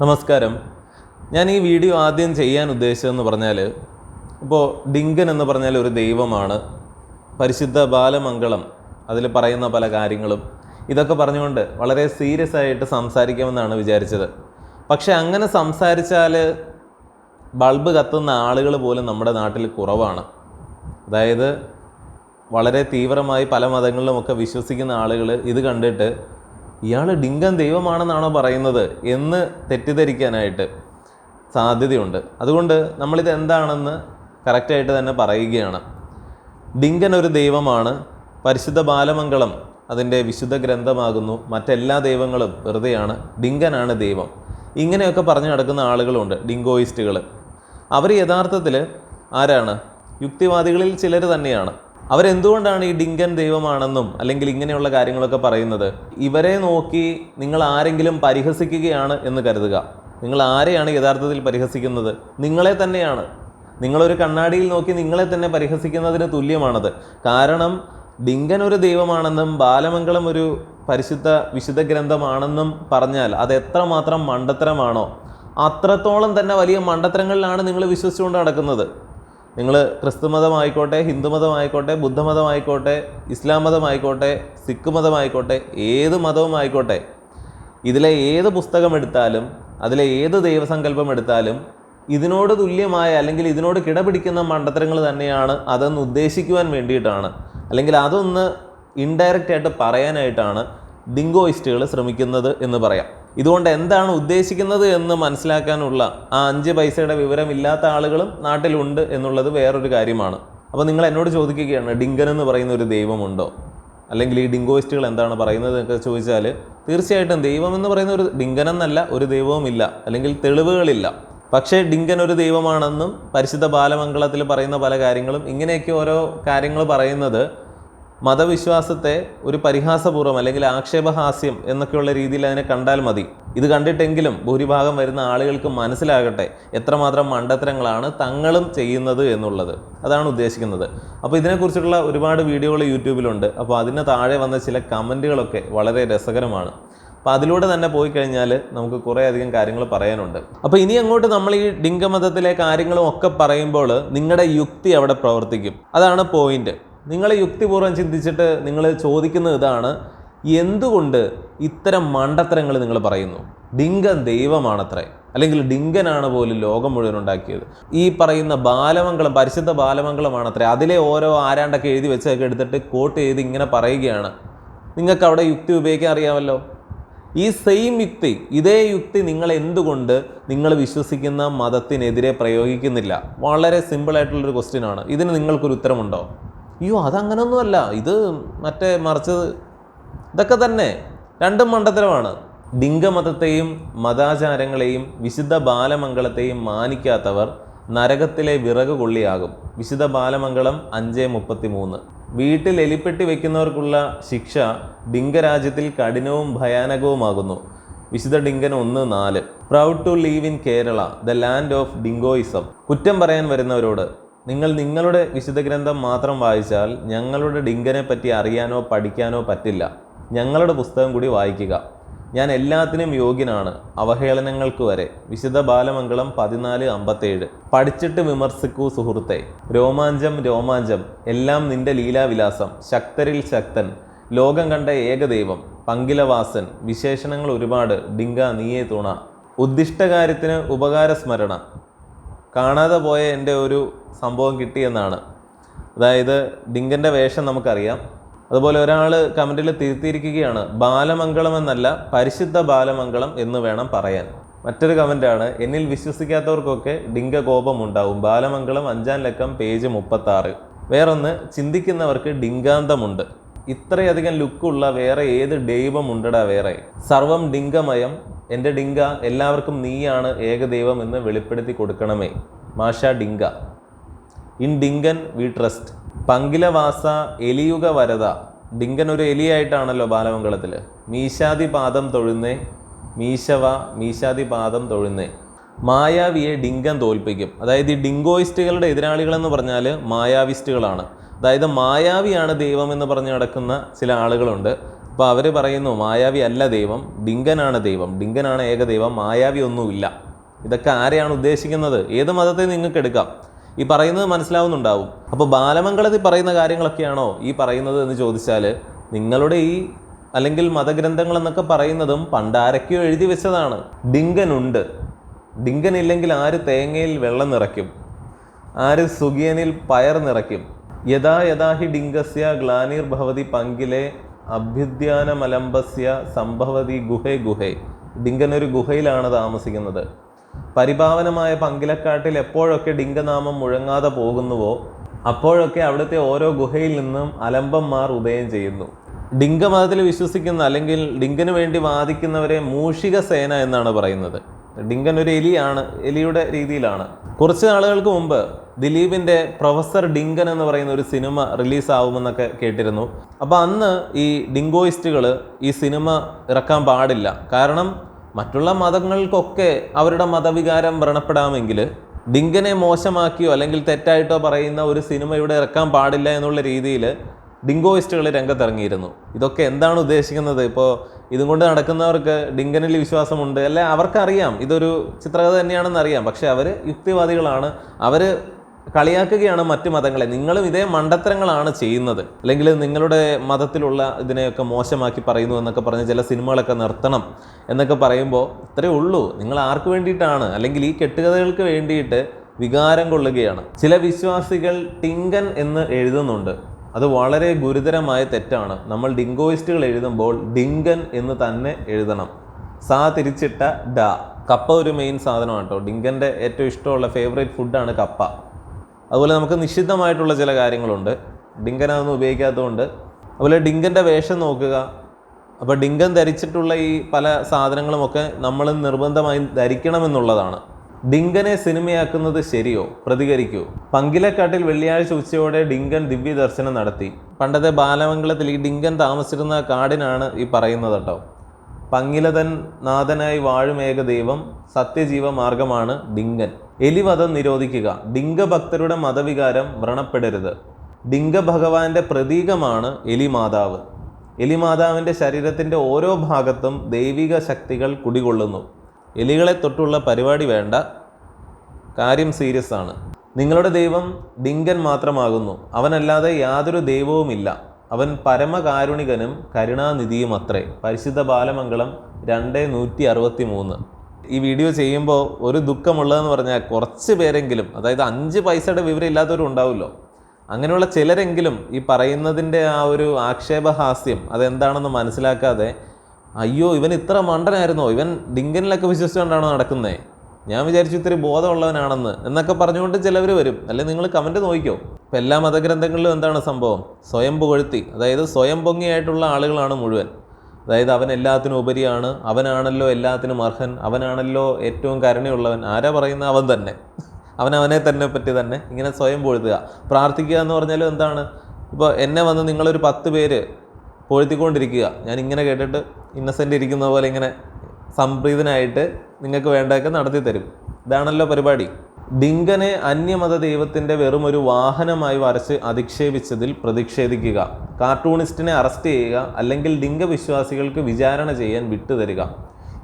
നമസ്കാരം. ഞാൻ ഈ വീഡിയോ ആദ്യം ചെയ്യാൻ ഉദ്ദേശിച്ചതെന്ന് പറഞ്ഞാൽ ഇപ്പോൾ ഡിങ്കൻ എന്ന് പറഞ്ഞാൽ ഒരു ദൈവമാണ്. പരിശുദ്ധ ബാലമംഗളം അതിൽ പറയുന്ന പല കാര്യങ്ങളും. ഇതൊക്കെ പറഞ്ഞുകൊണ്ട് വളരെ സീരിയസ് ആയിട്ട് സംസാരിക്കാമെന്നാണ് വിചാരിച്ചത്. പക്ഷെ അങ്ങനെ സംസാരിച്ചാൽ ബൾബ് കത്തുന്ന ആളുകൾ പോലും നമ്മുടെ നാട്ടിൽ കുറവാണ്. അതായത് വളരെ തീവ്രമായി പല മതങ്ങളിലുമൊക്കെ വിശ്വസിക്കുന്ന ആളുകൾ ഇത് കണ്ടിട്ട് ഇയാൾ ഡിങ്കൻ ദൈവമാണെന്നാണോ പറയുന്നത് എന്ന് തെറ്റിദ്ധരിക്കാനായിട്ട് സാധ്യതയുണ്ട്. അതുകൊണ്ട് നമ്മളിത് എന്താണെന്ന് കറക്റ്റായിട്ട് തന്നെ പറയുകയാണ്. ഡിങ്കൻ ഒരു ദൈവമാണ് പരിശുദ്ധ ബാലമംഗളം അതിന്റെ വിശുദ്ധ ഗ്രന്ഥമാകുന്നു മറ്റെല്ലാ ദൈവങ്ങളും വെറുതെയാണ് ഡിങ്കനാണ് ദൈവം. ഇങ്ങനെയൊക്കെ പറഞ്ഞു നടക്കുന്ന ആളുകളുണ്ട് ഡിങ്കോയിസ്റ്റുകൾ അവർ യഥാർത്ഥത്തിൽ ആരാണ്? യുക്തിവാദികളിൽ ചിലർ തന്നെയാണ്. അവരെന്തുകൊണ്ടാണ് ഈ ഡിങ്കൻ ദൈവമാണെന്നും അല്ലെങ്കിൽ ഇങ്ങനെയുള്ള കാര്യങ്ങളൊക്കെ പറയുന്നത്? ഇവരെ നോക്കി നിങ്ങൾ ആരെങ്കിലും പരിഹസിക്കുകയാണ് എന്ന് കരുതുക. നിങ്ങൾ ആരെയാണ് യഥാർത്ഥത്തിൽ പരിഹസിക്കുന്നത്? നിങ്ങളെ തന്നെയാണ്. നിങ്ങളൊരു കണ്ണാടിയിൽ നോക്കി നിങ്ങളെ തന്നെ പരിഹസിക്കുന്നതിന് തുല്യമാണത്. കാരണം ഡിങ്കൻ ഒരു ദൈവമാണെന്നും ബാലമംഗളം ഒരു പരിശുദ്ധ വിശുദ്ധ ഗ്രന്ഥമാണെന്നും പറഞ്ഞാൽ അത് എത്രമാത്രം മണ്ടത്തരമാണോ? അത്രത്തോളം തന്നെ വലിയ മണ്ടത്തരങ്ങളിലാണ് നിങ്ങൾ വിശ്വസിച്ചുകൊണ്ട് നടക്കുന്നത്. നിങ്ങൾ ക്രിസ്തു മതമായിക്കോട്ടെ ഹിന്ദു മതമായിക്കോട്ടെ ബുദ്ധമതമായിക്കോട്ടെ ഇസ്ലാം മതമായിക്കോട്ടെ സിഖ് മതമായിക്കോട്ടെ ഏത് മതവും ആയിക്കോട്ടെ ഇതിലെ ഏത് പുസ്തകം എടുത്താലും അതിലെ ഏത് ദൈവസങ്കല്പം എടുത്താലും ഇതിനോട് തുല്യമായ അല്ലെങ്കിൽ ഇതിനോട് കിടപിടിക്കുന്ന മണ്ടത്തരങ്ങൾ തന്നെയാണ് അതെന്ന് ഉദ്ദേശിക്കുവാൻ വേണ്ടിയിട്ടാണ്. അല്ലെങ്കിൽ അതൊന്ന് ഇൻഡയറക്റ്റ് ആയിട്ട് പറയാനായിട്ടാണ് ഡിങ്കോയിസ്റ്റുകൾ ശ്രമിക്കുന്നത് എന്ന് പറയാം. ഇതുകൊണ്ട് എന്താണ് ഉദ്ദേശിക്കുന്നത് എന്ന് മനസ്സിലാക്കാനുള്ള ആ അഞ്ച് പൈസയുടെ വിവരമില്ലാത്ത ആളുകളും നാട്ടിലുണ്ട് എന്നുള്ളത് വേറൊരു കാര്യമാണ്. അപ്പോൾ നിങ്ങൾ എന്നോട് ചോദിക്കുകയാണ് ഡിങ്കൻ എന്ന് പറയുന്ന ഒരു ദൈവമുണ്ടോ? അല്ലെങ്കിൽ ഈ ഡിങ്കോയിസ്റ്റുകൾ എന്താണ് പറയുന്നത് എന്നൊക്കെ ചോദിച്ചാൽ തീർച്ചയായിട്ടും ദൈവം എന്ന് പറയുന്ന ഒരു ഡിങ്കൻ എന്നല്ല ഒരു ദൈവവുമില്ല അല്ലെങ്കിൽ തെളിവുകളില്ല. പക്ഷേ ഡിങ്കൻ ഒരു ദൈവമാണെന്നും പരിശുദ്ധ ബാലമംഗളത്തിൽ പറയുന്ന പല കാര്യങ്ങളും ഇങ്ങനെയൊക്കെ ഓരോ കാര്യങ്ങൾ പറയുന്നത് മതവിശ്വാസത്തെ ഒരു പരിഹാസപൂർവം അല്ലെങ്കിൽ ആക്ഷേപഹാസ്യം എന്നൊക്കെയുള്ള രീതിയിൽ അതിനെ കണ്ടാൽ മതി. ഇത് കണ്ടിട്ടെങ്കിലും ഭൂരിഭാഗം വരുന്ന ആളുകൾക്ക് മനസ്സിലാകട്ടെ എത്രമാത്രം മണ്ടത്തരങ്ങളാണ് തങ്ങളും ചെയ്യുന്നത് എന്നുള്ളത്. അതാണ് ഉദ്ദേശിക്കുന്നത്. അപ്പോൾ ഇതിനെക്കുറിച്ചുള്ള ഒരുപാട് വീഡിയോകൾ യൂട്യൂബിലുണ്ട്. അപ്പോൾ അതിന് താഴെ വന്ന ചില കമന്റുകളൊക്കെ വളരെ രസകരമാണ്. അപ്പോൾ അതിലൂടെ തന്നെ പോയി കഴിഞ്ഞാൽ നമുക്ക് കുറേ അധികം കാര്യങ്ങൾ പറയാനുണ്ട്. അപ്പോൾ ഇനി അങ്ങോട്ട് നമ്മൾ ഈ ഡിംഗമതത്തിലെ കാര്യങ്ങളും ഒക്കെ പറയുമ്പോൾ നിങ്ങളുടെ യുക്തി അവിടെ പ്രവർത്തിക്കും. അതാണ് പോയിന്റ് നിങ്ങൾ യുക്തിപൂർവം ചിന്തിച്ചിട്ട് നിങ്ങൾ ചോദിക്കുന്ന ഇതാണ് എന്തുകൊണ്ട് ഇത്തരം മണ്ടത്തരങ്ങൾ നിങ്ങൾ പറയുന്നു? ഡിങ്കൻ ദൈവമാണത്രേ. അല്ലെങ്കിൽ ഡിങ്കനാണ് പോലും ലോകം മുഴുവൻ ഉണ്ടാക്കിയത്. ഈ പറയുന്ന ബാലമംഗളം പരിശുദ്ധ ബാലമംഗളമാണത്രേ. അതിലെ ഓരോ ആരാണ്ടൊക്കെ എഴുതി വെച്ചതൊക്കെ എടുത്തിട്ട് കോട്ട് ചെയ്ത് ഇങ്ങനെ പറയുകയാണ്. നിങ്ങൾക്ക് അവിടെ യുക്തി ഉപയോഗിക്കാൻ അറിയാമല്ലോ? ഈ സെയിം യുക്തി ഇതേ യുക്തി നിങ്ങൾ എന്തുകൊണ്ട് നിങ്ങൾ വിശ്വസിക്കുന്ന മതത്തിനെതിരെ പ്രയോഗിക്കുന്നില്ല? വളരെ സിമ്പിൾ ആയിട്ടുള്ളൊരു ക്വസ്റ്റ്യൻ ആണ്. ഇതിന് നിങ്ങൾക്കൊരു ഉത്തരമുണ്ടോ? അയ്യോ അതങ്ങനൊന്നുമല്ല. ഇത് മറ്റേ മറിച്ചത്. ഇതൊക്കെ തന്നെ രണ്ടും മണ്ടത്തരമാണ്. ഡിംഗമതത്തെയും മതാചാരങ്ങളെയും വിശുദ്ധ ബാലമംഗളത്തെയും മാനിക്കാത്തവർ നരകത്തിലെ വിറക് കൊള്ളിയാകും. വിശുദ്ധ ബാലമംഗളം അഞ്ച് മുപ്പത്തി മൂന്ന് വീട്ടിൽ എലിപ്പെട്ടി വയ്ക്കുന്നവർക്കുള്ള ശിക്ഷ ഡിംഗരാജ്യത്തിൽ കഠിനവും ഭയാനകവുമാകുന്നു. വിശുദ്ധ ഡിങ്കൻ ഒന്ന് നാല്. Proud to live in Kerala the land of Dinkoism കുറ്റം പറയാൻ വരുന്നവരോട് നിങ്ങൾ നിങ്ങളുടെ വിശുദ്ധ ഗ്രന്ഥം മാത്രം വായിച്ചാൽ ഞങ്ങളുടെ ഡിങ്കനെ പറ്റി അറിയാനോ പഠിക്കാനോ പറ്റില്ല. ഞങ്ങളുടെ പുസ്തകം കൂടി വായിക്കുക. ഞാൻ എല്ലാത്തിനും യോഗ്യനാണ്. അവഹേളനങ്ങൾക്ക് വരെ. വിശുദ്ധ ബാലമംഗളം പതിനാല് അമ്പത്തേഴ്. പഠിച്ചിട്ട് വിമർശിക്കൂ സുഹൃത്തെ. രോമാഞ്ചം രോമാഞ്ചം. എല്ലാം നിന്റെ ലീലാവിലാസം. ശക്തരിൽ ശക്തൻ. ലോകം കണ്ട ഏകദൈവം. പങ്കിലവാസൻ. വിശേഷണങ്ങൾ ഒരുപാട്. ഡിങ്ക നീയെ തുണ. ഉദ്ദിഷ്ടകാര്യത്തിന് ഉപകാരസ്മരണ. കാണാതെ പോയ എന്റെ ഒരു സംഭവം കിട്ടിയെന്നാണ് അതായത് ഡിങ്കന്റെ വേഷം നമുക്കറിയാം. അതുപോലെ ഒരാൾ കമന്റിൽ തിരുത്തിയിരിക്കുകയാണ് ബാലമംഗളം എന്നല്ല പരിശുദ്ധ ബാലമംഗളം എന്ന് വേണം പറയാൻ. മറ്റൊരു കമന്റാണ് എന്നിൽ വിശ്വസിക്കാത്തവർക്കൊക്കെ ഡിങ്ക കോപം ഉണ്ടാവും ബാലമംഗളം അഞ്ചാം ലക്കം പേജ് മുപ്പത്താറ്. വേറൊന്ന് ചിന്തിക്കുന്നവർക്ക് ഡിങ്കാന്തമുണ്ട്. ഇത്രയധികം ലുക്കുള്ള വേറെ ഏത് ദൈവമുണ്ടടാ വേറെ? സർവം ഡിങ്കമയം എന്റെ ഡിങ്ക എല്ലാവർക്കും നീയാണ് ഏകദൈവം എന്ന് വെളിപ്പെടുത്തി കൊടുക്കണമേ. മാഷ ഡിങ്ക. In Dinkan we trust. പങ്കിലവാസ എലിയുഗ വരത. ഡിങ്കൻ ഒരു എലിയായിട്ടാണല്ലോ ബാലമംഗളത്തിൽ മീശാതി പാദം തൊഴുന്നേ. മീശവ മീശാതി പാദം തൊഴുന്നേ. മായാവിയെ ഡിങ്കൻ തോൽപ്പിക്കും. അതായത് ഈ ഡിങ്കോയിസ്റ്റുകളുടെ എതിരാളികളെന്ന് പറഞ്ഞാൽ മായാവിസ്റ്റുകളാണ്. അതായത് മായാവിയാണ് ദൈവം എന്ന് പറഞ്ഞ് നടക്കുന്ന ചില ആളുകളുണ്ട്. അപ്പോൾ അവർ പറയുന്നു മായാവി അല്ല ദൈവം ഡിങ്കനാണ് ദൈവം ഡിങ്കനാണ് ഏകദൈവം മായാവി ഒന്നുമില്ല. ഇതൊക്കെ ആരെയാണ് ഉദ്ദേശിക്കുന്നത്? ഏത് മതത്തെ നിങ്ങൾക്ക് എടുക്കാം? ഈ പറയുന്നത് മനസ്സിലാവുന്നുണ്ടാവും. അപ്പോൾ ബാലമംഗളത്തിൽ പറയുന്ന കാര്യങ്ങളൊക്കെയാണോ ഈ പറയുന്നത് എന്ന് ചോദിച്ചാൽ നിങ്ങളുടെ ഈ അല്ലെങ്കിൽ മതഗ്രന്ഥങ്ങൾ എന്നൊക്കെ പറയുന്നതും പണ്ടാരൊക്കെയോ എഴുതി വെച്ചതാണ്. ഡിങ്കനുണ്ട്. ഡിങ്കൻ ഇല്ലെങ്കിൽ ആര് തേങ്ങയിൽ വെള്ളം നിറയ്ക്കും? ആര് സുഖിയനിൽ പയർ നിറയ്ക്കും? യഥാ യഥാ ഹി ഡിങ്കസ്യ ഗ്ലാനിർ ഭവതി പങ്കിലെ അഭ്യുദ്യാനമലംബസ്യ സംഭവതി ഗുഹേ ഗുഹേ. ഡിങ്കൻ ഒരു ഗുഹയിലാണ് താമസിക്കുന്നത്. പരിഭാവനമായ പങ്കിലക്കാട്ടിൽ എപ്പോഴൊക്കെ ഡിങ്കനാമം മുഴങ്ങാതെ പോകുന്നുവോ അപ്പോഴൊക്കെ അവിടുത്തെ ഓരോ ഗുഹയിൽ നിന്നും അലംബന്മാർ ഉദയം ചെയ്യുന്നു. ഡിങ്ക മതത്തിൽ വിശ്വസിക്കുന്ന അല്ലെങ്കിൽ ഡിങ്കന് വേണ്ടി വാദിക്കുന്നവരെ മൂഷിക സേന എന്നാണ് പറയുന്നത്. ഡിങ്കൻ ഒരു എലിയാണ് എലിയുടെ രീതിയിലാണ്. കുറച്ച് നാളുകൾക്ക് മുമ്പ് ദിലീപിന്റെ പ്രൊഫസർ ഡിങ്കൻ എന്ന് പറയുന്ന ഒരു സിനിമ റിലീസാവുമെന്നൊക്കെ കേട്ടിരുന്നു. അപ്പോൾ അന്ന് ഈ ഡിങ്കോയിസ്റ്റുകൾ ഈ സിനിമ ഇറക്കാൻ പാടില്ല. കാരണം മറ്റുള്ള മതങ്ങൾക്കൊക്കെ അവരുടെ മതവികാരം വ്രണപ്പെടാമെങ്കിൽ ഡിങ്കനെ മോശമാക്കിയോ അല്ലെങ്കിൽ തെറ്റായിട്ടോ പറയുന്ന ഒരു സിനിമ ഇവിടെ ഇറക്കാൻ പാടില്ല എന്നുള്ള രീതിയിൽ ഡിങ്കോയിസ്റ്റുകൾ രംഗത്തിറങ്ങിയിരുന്നു. ഇതൊക്കെ എന്താണ് ഉദ്ദേശിക്കുന്നത്? ഇപ്പോൾ ഇതും കൊണ്ട് നടക്കുന്നവർക്ക് ഡിങ്കനിൽ വിശ്വാസമുണ്ട്. അല്ലെ അവർക്കറിയാം. ഇതൊരു ചിത്രകഥ തന്നെയാണെന്ന് അറിയാം. പക്ഷേ അവർ യുക്തിവാദികളാണ്. അവർ കളിയാക്കുകയാണ് മറ്റു മതങ്ങളെ. നിങ്ങളും ഇതേ മണ്ടത്തരങ്ങളാണ് ചെയ്യുന്നത്. അല്ലെങ്കിൽ നിങ്ങളുടെ മതത്തിലുള്ള ഇതിനെയൊക്കെ മോശമാക്കി പറയുന്നു എന്നൊക്കെ പറഞ്ഞ് ചില സിനിമകളൊക്കെ നിർത്തണം എന്നൊക്കെ പറയുമ്പോൾ ഇത്രയേ ഉള്ളൂ. നിങ്ങൾ ആർക്ക് വേണ്ടിയിട്ടാണ്? അല്ലെങ്കിൽ ഈ കെട്ടുകഥകൾക്ക് വേണ്ടിയിട്ട് വികാരം കൊള്ളുകയാണ്. ചില വിശ്വാസികൾ ടിങ്കൻ എന്ന് എഴുതുന്നുണ്ട്. അത് വളരെ ഗുരുതരമായ തെറ്റാണ്. നമ്മൾ ഡിങ്കോയിസ്റ്റുകൾ എഴുതുമ്പോൾ ഡിങ്കൻ എന്ന് തന്നെ എഴുതണം. സാ തിരിച്ചിട്ട ഡ. കപ്പ ഒരു മെയിൻ സാധനമാണ് കേട്ടോ. ഡിങ്കന്റെ ഏറ്റവും ഇഷ്ടമുള്ള ഫേവറേറ്റ് ഫുഡാണ് കപ്പ. അതുപോലെ നമുക്ക് നിഷിദ്ധമായിട്ടുള്ള ചില കാര്യങ്ങളുണ്ട്. ഡിങ്കൻ അതൊന്നും ഉപയോഗിക്കാത്തതുകൊണ്ട്. അതുപോലെ ഡിങ്കന്റെ വേഷം നോക്കുക. അപ്പോൾ ഡിങ്കൻ ധരിച്ചിട്ടുള്ള ഈ പല സാധനങ്ങളുമൊക്കെ നമ്മൾ നിർബന്ധമായും ധരിക്കണമെന്നുള്ളതാണ്. ഡിങ്കനെ സിനിമയാക്കുന്നത് ശരിയോ? പ്രതികരിക്കൂ. പങ്കിലക്കാട്ടിൽ വെള്ളിയാഴ്ച ഉച്ചയോടെ ഡിങ്കൻ ദിവ്യ ദർശനം നടത്തി. പണ്ടത്തെ ബാലമംഗലത്തിൽ ഈ ഡിങ്കൻ താമസിച്ചിരുന്ന കാടിനാണ് ഈ പറയുന്നത് കേട്ടോ. പങ്കിലതൻ നാഥനായി വാഴുമേക ദൈവം സത്യജീവ മാർഗമാണ് ഡിങ്കൻ. എലിവധം നിരോധിക്കുക. ഡിങ്ക ഭക്തരുടെ മതവികാരം വ്രണപ്പെടരുത്. ഡിങ്ക ഭഗവാന്റെ പ്രതീകമാണ് എലിമാതാവ്. എലിമാതാവിന്റെ ശരീരത്തിന്റെ ഓരോ ഭാഗത്തും ദൈവിക ശക്തികൾ കുടികൊള്ളുന്നു. എലികളെ തൊട്ടുള്ള പരിപാടി വേണ്ട. കാര്യം സീരിയസ് ആണ്. നിങ്ങളുടെ ദൈവം ഡിങ്കൻ മാത്രമാകുന്നു. അവനല്ലാതെ യാതൊരു ദൈവവുമില്ല. അവൻ പരമകാരുണികനും കരുണാനിധിയും അത്രേ പരിശുദ്ധ ബാലമംഗളം രണ്ട് നൂറ്റി അറുപത്തി മൂന്ന് ഈ വീഡിയോ ചെയ്യുമ്പോൾ ഒരു ദുഃഖമുള്ളതെന്ന് പറഞ്ഞാൽ കുറച്ച് പേരെങ്കിലും അതായത് അഞ്ച് പൈസയുടെ വിവരം ഇല്ലാത്തവരും ഉണ്ടാവുമല്ലോ. അങ്ങനെയുള്ള ചിലരെങ്കിലും ഈ പറയുന്നതിന്റെ ആ ഒരു ആക്ഷേപഹാസ്യം അതെന്താണെന്ന് മനസ്സിലാക്കാതെ അയ്യോ ഇവൻ ഇത്ര മണ്ടനായിരുന്നോ? ഇവൻ ഡിങ്കനിലൊക്കെ വിശ്വസിച്ചുകൊണ്ടാണോ നടക്കുന്നത് ഞാൻ വിചാരിച്ചു ഇത്തിരി ബോധമുള്ളവനാണെന്ന്. എന്നൊക്കെ പറഞ്ഞുകൊണ്ട് ചിലവർ വരും. അല്ലെ നിങ്ങൾ കമന്റ് നോക്കിക്കോ ഇപ്പം എല്ലാ മതഗ്രന്ഥങ്ങളിലും എന്താണ് സംഭവം? സ്വയം പുകഴ്ത്തി അതായത് സ്വയം പൊങ്ങിയായിട്ടുള്ള ആളുകളാണ് മുഴുവൻ. അതായത് അവൻ എല്ലാത്തിനും ഉപരിയാണ്. അവനാണല്ലോ എല്ലാത്തിനും അർഹൻ. അവനാണല്ലോ ഏറ്റവും കരുണയുള്ളവൻ. ആരാ പറയുന്ന അവൻ തന്നെ. അവൻ അവനെ തന്നെ പറ്റി തന്നെ ഇങ്ങനെ സ്വയം പൊഴുതുക. പ്രാർത്ഥിക്കുക എന്ന് പറഞ്ഞാലും എന്താണ്? ഇപ്പോൾ എന്നെ വന്ന് നിങ്ങളൊരു പത്ത് പേര് പൊഴുത്തിക്കൊണ്ടിരിക്കുക. ഞാൻ ഇങ്ങനെ കേട്ടിട്ട് ഇന്നസെന്റ് ഇരിക്കുന്ന പോലെ ഇങ്ങനെ സംപ്രീതനായിട്ട് നിങ്ങൾക്ക് വേണ്ടതൊക്കെ നടത്തി തരും. ഇതാണല്ലോ പരിപാടി. ഡിങ്കനെ അന്യമത ദൈവത്തിന്റെ വെറും ഒരു വാഹനമായി വരച്ച് അധിക്ഷേപിച്ചതിൽ പ്രതിഷേധിക്കുക. കാർട്ടൂണിസ്റ്റിനെ അറസ്റ്റ് ചെയ്യുക അല്ലെങ്കിൽ ഡിങ്ക വിശ്വാസികൾക്ക് വിചാരണ ചെയ്യാൻ വിട്ടുതരിക.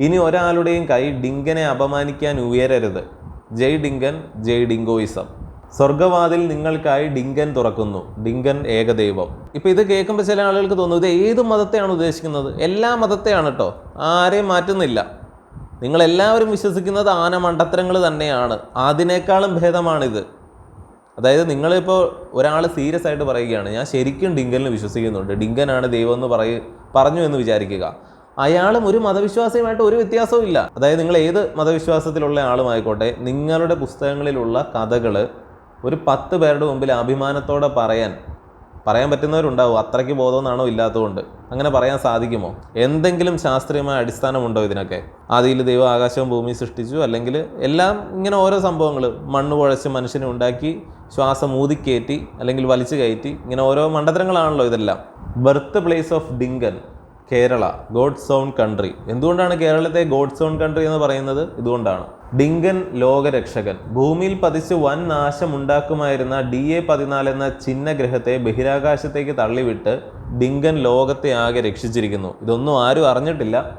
ഇനി ഒരാളുടെയും കൈ ഡിങ്കനെ അപമാനിക്കാൻ ഉയരരുത്. ജയ് ഡിങ്കൻ ജയ് ഡിങ്കോയിസം. സ്വർഗവാതിൽ നിങ്ങൾക്കായി ഡിങ്കൻ തുറക്കുന്നു. ഡിങ്കൻ ഏകദൈവം. ഇപ്പൊ ഇത് കേൾക്കുമ്പോൾ ചില ആളുകൾക്ക് തോന്നും ഇത് ഏത് മതത്തെയാണ് ഉദ്ദേശിക്കുന്നത്? എല്ലാ മതത്തെയാണ് കേട്ടോ ആരെയും മാറ്റുന്നില്ല. നിങ്ങളെല്ലാവരും വിശ്വസിക്കുന്നത് ആന മണ്ടത്തരങ്ങൾ തന്നെയാണ്. അതിനേക്കാളും ഭേദമാണിത്. അതായത് നിങ്ങളിപ്പോൾ ഒരാൾ സീരിയസ് ആയിട്ട് പറയുകയാണ് ഞാൻ ശരിക്കും ഡിങ്കനിൽ വിശ്വസിക്കുന്നുണ്ട്. ഡിങ്കനാണ് ദൈവം എന്ന് പറയ പറഞ്ഞു എന്ന് വിചാരിക്കുക. അയാളും ഒരു മതവിശ്വാസിയുമായിട്ട് ഒരു വ്യത്യാസവും ഇല്ല അതായത് നിങ്ങൾ ഏത് മതവിശ്വാസത്തിലുള്ള ആളുമായിക്കോട്ടെ നിങ്ങളുടെ പുസ്തകങ്ങളിലുള്ള കഥകൾ ഒരു പത്ത് പേരുടെ മുമ്പിൽ അഭിമാനത്തോടെ പറയാൻ പറയാൻ പറ്റുന്നവരുണ്ടാവും. അത്രയ്ക്ക് ബോധമെന്നാണോ ഇല്ലാത്തതുകൊണ്ട്. അങ്ങനെ പറയാൻ സാധിക്കുമോ? എന്തെങ്കിലും ശാസ്ത്രീയമായ അടിസ്ഥാനമുണ്ടോ ഇതിനൊക്കെ? ആദിയിൽ ദൈവം ആകാശവും ഭൂമി സൃഷ്ടിച്ചു. അല്ലെങ്കിൽ എല്ലാം ഇങ്ങനെ ഓരോ സംഭവങ്ങൾ മണ്ണ് കുഴച്ച് മനുഷ്യനെ ഉണ്ടാക്കി ശ്വാസം ഊതിക്കയറ്റി അല്ലെങ്കിൽ വലിച്ചു കയറ്റി ഇങ്ങനെ ഓരോ മണ്ഡലങ്ങളാണല്ലോ ഇതെല്ലാം. Birth place of Dinkan Kerala god's own country എന്തുകൊണ്ടാണ് കേരളത്തെ ഗോഡ് സോൺ കൺട്രി എന്ന് പറയുന്നത്? ഇതുകൊണ്ടാണ്. ഡിങ്കൻ ലോകരക്ഷകൻ. ഭൂമിയിൽ പതിച്ച് വൻ നാശമുണ്ടാക്കുമായിരുന്ന ഡി എ പതിനാല് എന്ന ചിഹ്നഗ്രഹത്തെ ബഹിരാകാശത്തേക്ക് തള്ളിവിട്ട് ഡിങ്കൻ ലോകത്തെ ആകെ രക്ഷിച്ചിരിക്കുന്നു. ഇതൊന്നും ആരും അറിഞ്ഞിട്ടില്ല.